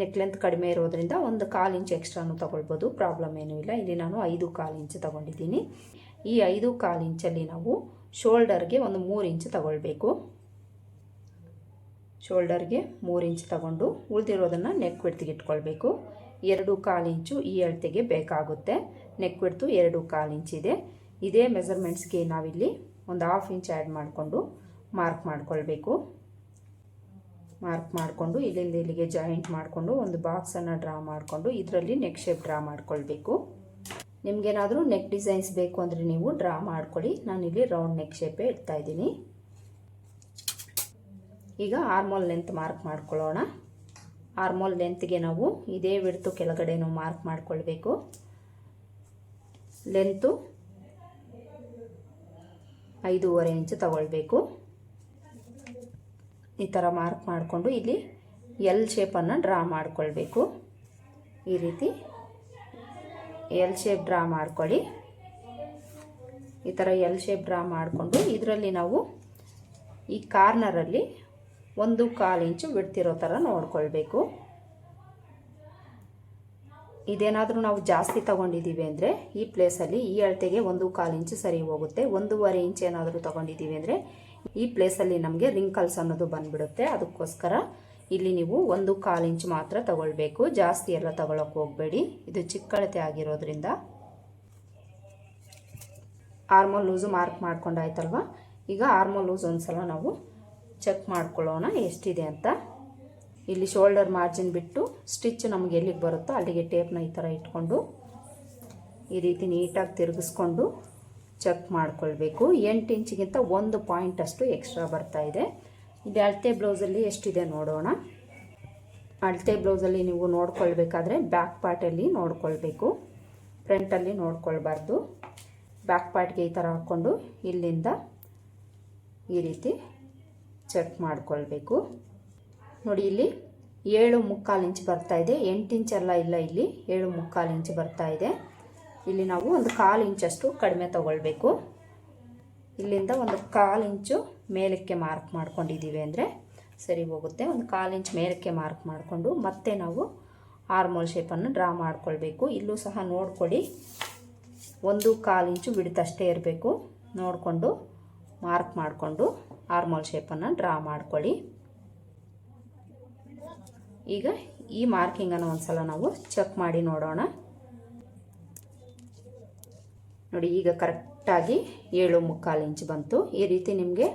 ನೆಕ್ ಲೆಂತ್ ಕಡಿಮೆ ಇರೋದ್ರಿಂದ ಒಂದು ಕಾಲು ಇಂಚ್ ಎಕ್ಸ್ಟ್ರಾನು ತಗೊಳ್ಬೋದು ಪ್ರಾಬ್ಲಮ್ ಏನೂ ಇಲ್ಲ. ಇಲ್ಲಿ ನಾನು ಐದು ಕಾಲು ಇಂಚು ತಗೊಂಡಿದ್ದೀನಿ. ಈ ಐದು ಕಾಲು ಇಂಚಲ್ಲಿ ನಾವು ಶೋಲ್ಡರ್ಗೆ ಒಂದು ಮೂರು ಇಂಚು ತಗೊಳ್ಬೇಕು. ಶೋಲ್ಡರ್ಗೆ ಮೂರು ಇಂಚ್ ತಗೊಂಡು ಉಳಿದಿರೋದನ್ನು ನೆಕ್ ವಿಡ್ತಿಗೆ ಇಟ್ಕೊಳ್ಬೇಕು. ಎರಡು ಕಾಲು ಇಂಚು ಈ ಅಳತೆಗೆ ಬೇಕಾಗುತ್ತೆ. ನೆಕ್ ವಿಡ್ತು ಎರಡು ಕಾಲು ಇಂಚಿದೆ ಇದೇ. ಮೆಸರ್ಮೆಂಟ್ಸ್ಗೆ ನಾವಿಲ್ಲಿ ಒಂದು ಹಾಫ್ ಇಂಚ್ ಆ್ಯಡ್ ಮಾಡಿಕೊಂಡು ಮಾರ್ಕ್ ಮಾಡ್ಕೊಳ್ಬೇಕು. ಮಾರ್ಕ್ ಮಾಡಿಕೊಂಡು ಇಲ್ಲಿಂದ ಇಲ್ಲಿಗೆ ಜಾಯಿಂಟ್ ಮಾಡಿಕೊಂಡು ಒಂದು ಬಾಕ್ಸನ್ನು ಡ್ರಾ ಮಾಡಿಕೊಂಡು ಇದರಲ್ಲಿ ನೆಕ್ ಶೇಪ್ ಡ್ರಾ ಮಾಡ್ಕೊಳ್ಬೇಕು. ನಿಮಗೇನಾದರೂ ನೆಕ್ ಡಿಸೈನ್ಸ್ ಬೇಕು ಅಂದರೆ ನೀವು ಡ್ರಾ ಮಾಡ್ಕೊಳ್ಳಿ. ನಾನಿಲ್ಲಿ ರೌಂಡ್ ನೆಕ್ ಶೇಪೇ ಇಡ್ತಾ ಇದ್ದೀನಿ. ಈಗ ಆರ್ಮೋಲ್ ಲೆಂತ್ ಮಾರ್ಕ್ ಮಾಡ್ಕೊಳ್ಳೋಣ. ಆರ್ಮೋಲ್ ಲೆಂತ್ಗೆ ನಾವು ಇದೇ ಬಿಡ್ತು ಕೆಳಗಡೆನೂ ಮಾರ್ಕ್ ಮಾಡ್ಕೊಳ್ಬೇಕು. ಲೆಂತು ಐದೂವರೆ ಇಂಚು ತಗೊಳ್ಬೇಕು. ಈ ಥರ ಮಾರ್ಕ್ ಮಾಡಿಕೊಂಡು ಇಲ್ಲಿ ಎಲ್ ಶೇಪನ್ನು ಡ್ರಾ ಮಾಡಿಕೊಳ್ಬೇಕು. ಈ ರೀತಿ ಎಲ್ ಶೇಪ್ ಡ್ರಾ ಮಾಡ್ಕೊಳ್ಳಿ. ಈ ಥರ ಎಲ್ ಶೇಪ್ ಡ್ರಾ ಮಾಡಿಕೊಂಡು ಇದರಲ್ಲಿ ನಾವು ಈ ಕಾರ್ನರಲ್ಲಿ ಒಂದು ಕಾಲು ಇಂಚು ಬಿಡ್ತಿರೋ ಥರ ನೋಡ್ಕೊಳ್ಬೇಕು. ಇದೇನಾದರೂ ನಾವು ಜಾಸ್ತಿ ತಗೊಂಡಿದ್ದೀವಿ ಅಂದರೆ ಈ ಪ್ಲೇಸಲ್ಲಿ ಈ ಅಳತೆಗೆ ಒಂದು ಕಾಲು ಇಂಚು ಸರಿ ಹೋಗುತ್ತೆ. ಒಂದೂವರೆ ಇಂಚ್ ಏನಾದರೂ ತಗೊಂಡಿದ್ದೀವಿ ಅಂದರೆ ಈ ಪ್ಲೇಸಲ್ಲಿ ನಮಗೆ ರಿಂಕಲ್ಸ್ ಅನ್ನೋದು ಬಂದುಬಿಡುತ್ತೆ. ಅದಕ್ಕೋಸ್ಕರ ಇಲ್ಲಿ ನೀವು ಒಂದು ಕಾಲು ಇಂಚು ಮಾತ್ರ ತಗೊಳ್ಬೇಕು. ಜಾಸ್ತಿ ಎಲ್ಲ ತಗೊಳಕ್ಕೆ ಹೋಗಬೇಡಿ. ಇದು ಚಿಕ್ಕಳತೆ ಆಗಿರೋದ್ರಿಂದ ಆರ್ಮೋಲ್ ಲೂಸು ಮಾರ್ಕ್ ಮಾಡ್ಕೊಂಡಾಯ್ತಲ್ವ ಈಗ ಆರ್ಮೋಲ್ ಲೂಸ್ ಒಂದ್ಸಲ ನಾವು ಚೆಕ್ ಮಾಡ್ಕೊಳ್ಳೋಣ ಎಷ್ಟಿದೆ ಅಂತ. ಇಲ್ಲಿ ಶೋಲ್ಡರ್ ಮಾರ್ಜಿನ್ ಬಿಟ್ಟು ಸ್ಟಿಚ್ ನಮಗೆ ಎಲ್ಲಿಗೆ ಬರುತ್ತೋ ಅಲ್ಲಿಗೆ ಟೇಪ್ನ ಈ ಥರ ಇಟ್ಕೊಂಡು ಈ ರೀತಿ ನೀಟಾಗಿ ತಿರುಗಿಸ್ಕೊಂಡು ಚೆಕ್ ಮಾಡ್ಕೊಳ್ಬೇಕು. ಎಂಟು ಇಂಚಿಗಿಂತ ಒಂದು ಪಾಯಿಂಟ್ ಅಷ್ಟು ಎಕ್ಸ್ಟ್ರಾ ಬರ್ತಾ ಇದೆ. ಇಲ್ಲಿ ಅಳತೆ ಬ್ಲೌಸಲ್ಲಿ ಎಷ್ಟಿದೆ ನೋಡೋಣ. ಅಳತೆ ಬ್ಲೌಸಲ್ಲಿ ನೀವು ನೋಡ್ಕೊಳ್ಬೇಕಾದ್ರೆ ಬ್ಯಾಕ್ ಪಾರ್ಟಲ್ಲಿ ನೋಡ್ಕೊಳ್ಬೇಕು. ಫ್ರಂಟಲ್ಲಿ ನೋಡ್ಕೊಳ್ಬಾರ್ದು. ಬ್ಯಾಕ್ ಪಾರ್ಟ್ಗೆ ಈ ಥರ ಹಾಕ್ಕೊಂಡು ಇಲ್ಲಿಂದ ಈ ರೀತಿ ಚೆಕ್ ಮಾಡಿಕೊಳ್ಬೇಕು. ನೋಡಿ ಇಲ್ಲಿ ಏಳು ಮುಕ್ಕಾಲು ಇಂಚ್ ಬರ್ತಾ ಇದೆ. ಎಂಟು ಇಂಚ್ ಎಲ್ಲ ಇಲ್ಲ ಇಲ್ಲಿ. ಏಳು ಮುಕ್ಕಾಲು ಇಂಚ್ ಬರ್ತಾ ಇದೆ. ಇಲ್ಲಿ ನಾವು ಒಂದು ಕಾಲು ಇಂಚಷ್ಟು ಕಡಿಮೆ ತಗೊಳ್ಬೇಕು. ಇಲ್ಲಿಂದ ಒಂದು ಕಾಲು ಇಂಚು ಮೇಲಕ್ಕೆ ಮಾರ್ಕ್ ಮಾಡ್ಕೊಂಡಿದ್ದೀವಿ ಅಂದರೆ ಸರಿ ಹೋಗುತ್ತೆ. ಒಂದು ಕಾಲು ಇಂಚ್ ಮೇಲಕ್ಕೆ ಮಾರ್ಕ್ ಮಾಡಿಕೊಂಡು ಮತ್ತೆ ನಾವು ಆರ್ಮೋಲ್ ಶೇಪನ್ನು ಡ್ರಾ ಮಾಡ್ಕೊಳ್ಬೇಕು. ಇಲ್ಲೂ ಸಹ ನೋಡಿಕೊಡಿ. ಒಂದು ಕಾಲು ಇಂಚು ಬಿಡ್ತಷ್ಟೇ ಇರಬೇಕು. ನೋಡಿಕೊಂಡು ಮಾರ್ಕ್ ಮಾಡಿಕೊಂಡು ಆರ್ಮೋಲ್ ಶೇಪನ್ನು ಡ್ರಾ ಮಾಡ್ಕೊಳ್ಳಿ. ಈಗ ಈ ಮಾರ್ಕಿಂಗನ್ನು ಒಂದ್ಸಲ ನಾವು ಚೆಕ್ ಮಾಡಿ ನೋಡೋಣ. ನೋಡಿ, ಈಗ ಕರೆಕ್ಟಾಗಿ ಏಳು ಮುಕ್ಕಾಲು ಇಂಚ್ ಬಂತು. ಈ ರೀತಿ ನಿಮಗೆ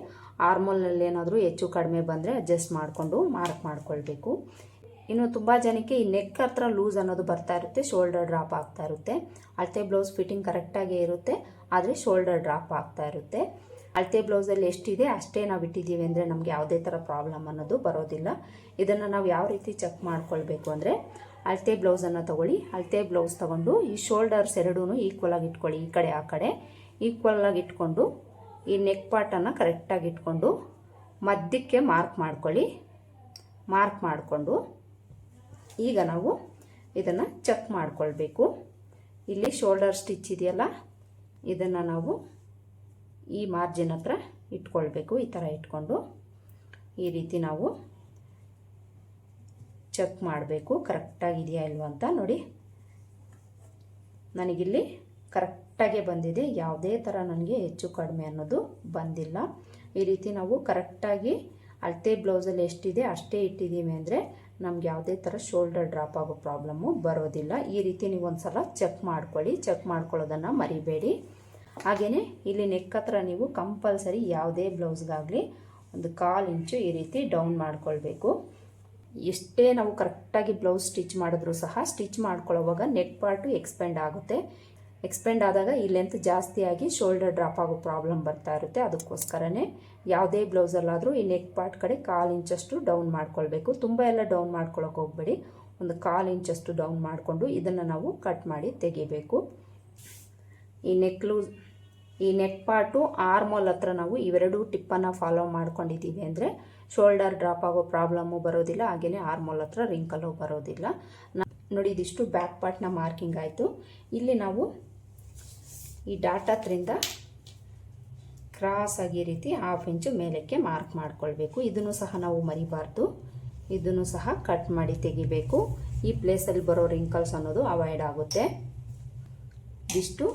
ಆರ್ಮೋಲ್ನಲ್ಲಿ ಏನಾದರೂ ಹೆಚ್ಚು ಕಡಿಮೆ ಬಂದರೆ ಅಡ್ಜಸ್ಟ್ ಮಾಡಿಕೊಂಡು ಮಾರ್ಕ್ ಮಾಡ್ಕೊಳ್ಬೇಕು. ಇನ್ನು ತುಂಬ ಜನಕ್ಕೆ ಈ ನೆಕ್ ಹತ್ರ ಲೂಸ್ ಅನ್ನೋದು ಬರ್ತಾ ಇರುತ್ತೆ ಶೋಲ್ಡರ್ ಡ್ರಾಪ್ ಆಗ್ತಾ ಇರುತ್ತೆ. ಅಳತೆ ಬ್ಲೌಸ್ ಫಿಟ್ಟಿಂಗ್ ಕರೆಕ್ಟಾಗೇ ಇರುತ್ತೆ, ಆದರೆ ಶೋಲ್ಡರ್ ಡ್ರಾಪ್ ಆಗ್ತಾ ಇರುತ್ತೆ. ಅಳತೆ ಬ್ಲೌಸಲ್ಲಿ ಎಷ್ಟಿದೆ ಅಷ್ಟೇ ನಾವು ಇಟ್ಟಿದ್ದೀವಿ ಅಂದರೆ ನಮಗೆ ಯಾವುದೇ ಥರ ಪ್ರಾಬ್ಲಮ್ ಅನ್ನೋದು ಬರೋದಿಲ್ಲ. ಇದನ್ನು ನಾವು ಯಾವ ರೀತಿ ಚೆಕ್ ಮಾಡ್ಕೊಳ್ಬೇಕು ಅಂದರೆ ಅಳತೆ ಬ್ಲೌಸನ್ನು ತೊಗೊಳ್ಳಿ. ಅಳತೆ ಬ್ಲೌಸ್ ತೊಗೊಂಡು ಈ ಶೋಲ್ಡರ್ಸ್ ಎರಡೂ ಈಕ್ವಲ್ ಆಗಿ ಇಟ್ಕೊಳ್ಳಿ ಈ ಕಡೆ ಆ ಕಡೆ. ಈಕ್ವಲ್ ಆಗಿ ಇಟ್ಕೊಂಡು ಈ ನೆಕ್ ಪಾರ್ಟನ್ನು ಕರೆಕ್ಟಾಗಿ ಇಟ್ಕೊಂಡು ಮಧ್ಯಕ್ಕೆ ಮಾರ್ಕ್ ಮಾಡ್ಕೊಳ್ಳಿ. ಮಾರ್ಕ್ ಮಾಡಿಕೊಂಡು ಈಗ ನಾವು ಇದನ್ನು ಚೆಕ್ ಮಾಡ್ಕೊಳ್ಬೇಕು. ಇಲ್ಲಿ ಶೋಲ್ಡರ್ ಸ್ಟಿಚ್ ಇದೆಯಲ್ಲ? ಇದನ್ನು ನಾವು ಈ ಮಾರ್ಜಿನ್ ಹತ್ರ ಇಟ್ಕೊಳ್ಬೇಕು, ಈ ಥರ ಇಟ್ಕೊಂಡು ಈ ರೀತಿ ನಾವು ಚೆಕ್ ಮಾಡಬೇಕು ಕರೆಕ್ಟಾಗಿದೆಯಾ ಇಲ್ವ ಅಂತ ನೋಡಿ. ನನಗಿಲ್ಲಿ ಕರೆಕ್ಟಾಗೆ ಬಂದಿದೆ, ಯಾವುದೇ ಥರ ನನಗೆ ಹೆಚ್ಚು ಕಡಿಮೆ ಅನ್ನೋದು ಬಂದಿಲ್ಲ. ಈ ರೀತಿ ನಾವು ಕರೆಕ್ಟಾಗಿ ಅಳತೆ ಬ್ಲೌಸಲ್ಲಿ ಎಷ್ಟಿದೆ ಅಷ್ಟೇ ಇಟ್ಟಿದ್ದೀವಿ ಅಂದರೆ ನಮ್ಗೆ ಯಾವುದೇ ಥರ ಶೋಲ್ಡರ್ ಡ್ರಾಪ್ ಆಗೋ ಪ್ರಾಬ್ಲಮ್ಮು ಬರೋದಿಲ್ಲ. ಈ ರೀತಿ ನೀವು ಒಂದು ಸಲ ಚೆಕ್ ಮಾಡ್ಕೊಳ್ಳಿ ಚೆಕ್ ಮಾಡ್ಕೊಳ್ಳೋದನ್ನು ಮರಿಬೇಡಿ. ಹಾಗೆಯೇ ಇಲ್ಲಿ ನೆಕ್ ಹತ್ರ ನೀವು ಕಂಪಲ್ಸರಿ ಯಾವುದೇ ಬ್ಲೌಸ್ಗಾಗಲಿ ಒಂದು ಕಾಲು ಇಂಚು ಈ ರೀತಿ ಡೌನ್ ಮಾಡ್ಕೊಳ್ಬೇಕು. ಎಷ್ಟೇ ನಾವು ಕರೆಕ್ಟಾಗಿ ಬ್ಲೌಸ್ ಸ್ಟಿಚ್ ಮಾಡಿದ್ರೂ ಸಹ ಸ್ಟಿಚ್ ಮಾಡ್ಕೊಳ್ಳೋವಾಗ ನೆಕ್ ಪಾರ್ಟು ಎಕ್ಸ್ಪೆಂಡ್ ಆಗುತ್ತೆ. ಎಕ್ಸ್ಪೆಂಡ್ ಆದಾಗ ಈ ಲೆಂತ್ ಜಾಸ್ತಿಯಾಗಿ ಶೋಲ್ಡರ್ ಡ್ರಾಪ್ ಆಗೋ ಪ್ರಾಬ್ಲಮ್ ಬರ್ತಾ ಇರುತ್ತೆ. ಅದಕ್ಕೋಸ್ಕರನೇ ಯಾವುದೇ ಬ್ಲೌಸಲ್ಲಾದರೂ ಈ ನೆಕ್ ಪಾರ್ಟ್ ಕಡೆ ಕಾಲು ಇಂಚಷ್ಟು ಡೌನ್ ಮಾಡ್ಕೊಳ್ಬೇಕು. ತುಂಬ ಎಲ್ಲ ಡೌನ್ ಮಾಡ್ಕೊಳ್ಳೋಕೆ ಹೋಗಬೇಡಿ. ಒಂದು ಕಾಲು ಇಂಚಷ್ಟು ಡೌನ್ ಮಾಡಿಕೊಂಡು ಇದನ್ನು ನಾವು ಕಟ್ ಮಾಡಿ ತೆಗಿಬೇಕು. ಈ ನೆಕ್ ಲೂಸ್ ಈ ನೆಕ್ ಪಾರ್ಟು ಆರ್ಮೋಲ್ ಹತ್ರ ನಾವು ಇವೆರಡೂ ಟಿಪ್ಪನ್ನು ಫಾಲೋ ಮಾಡ್ಕೊಂಡಿದ್ದೀವಿ ಅಂದರೆ ಶೋಲ್ಡರ್ ಡ್ರಾಪ್ ಆಗೋ ಪ್ರಾಬ್ಲಮ್ಮು ಬರೋದಿಲ್ಲ ಹಾಗೆಯೇ ಆರ್ಮೋಲ್ ಹತ್ರ ರಿಂಕಲು ಬರೋದಿಲ್ಲ. ನೋಡಿ, ಇದಿಷ್ಟು ಬ್ಯಾಕ್ ಪಾರ್ಟ್ನ ಮಾರ್ಕಿಂಗ್ ಆಯಿತು. ಇಲ್ಲಿ ನಾವು ಈ ಡಾಟ್ ಹತ್ರಿಂದ ಕ್ರಾಸ್ ಆಗಿ ರೀತಿ ಹಾಫ್ ಇಂಚು ಮೇಲಕ್ಕೆ ಮಾರ್ಕ್ ಮಾಡ್ಕೊಳ್ಬೇಕು. ಇದನ್ನು ಸಹ ನಾವು ಮರಿಬಾರ್ದು. ಇದನ್ನು ಸಹ ಕಟ್ ಮಾಡಿ ತೆಗಿಬೇಕು. ಈ ಪ್ಲೇಸಲ್ಲಿ ಬರೋ ರಿಂಕಲ್ಸ್ ಅನ್ನೋದು ಅವಾಯ್ಡ್ ಆಗುತ್ತೆ. ಇದಿಷ್ಟು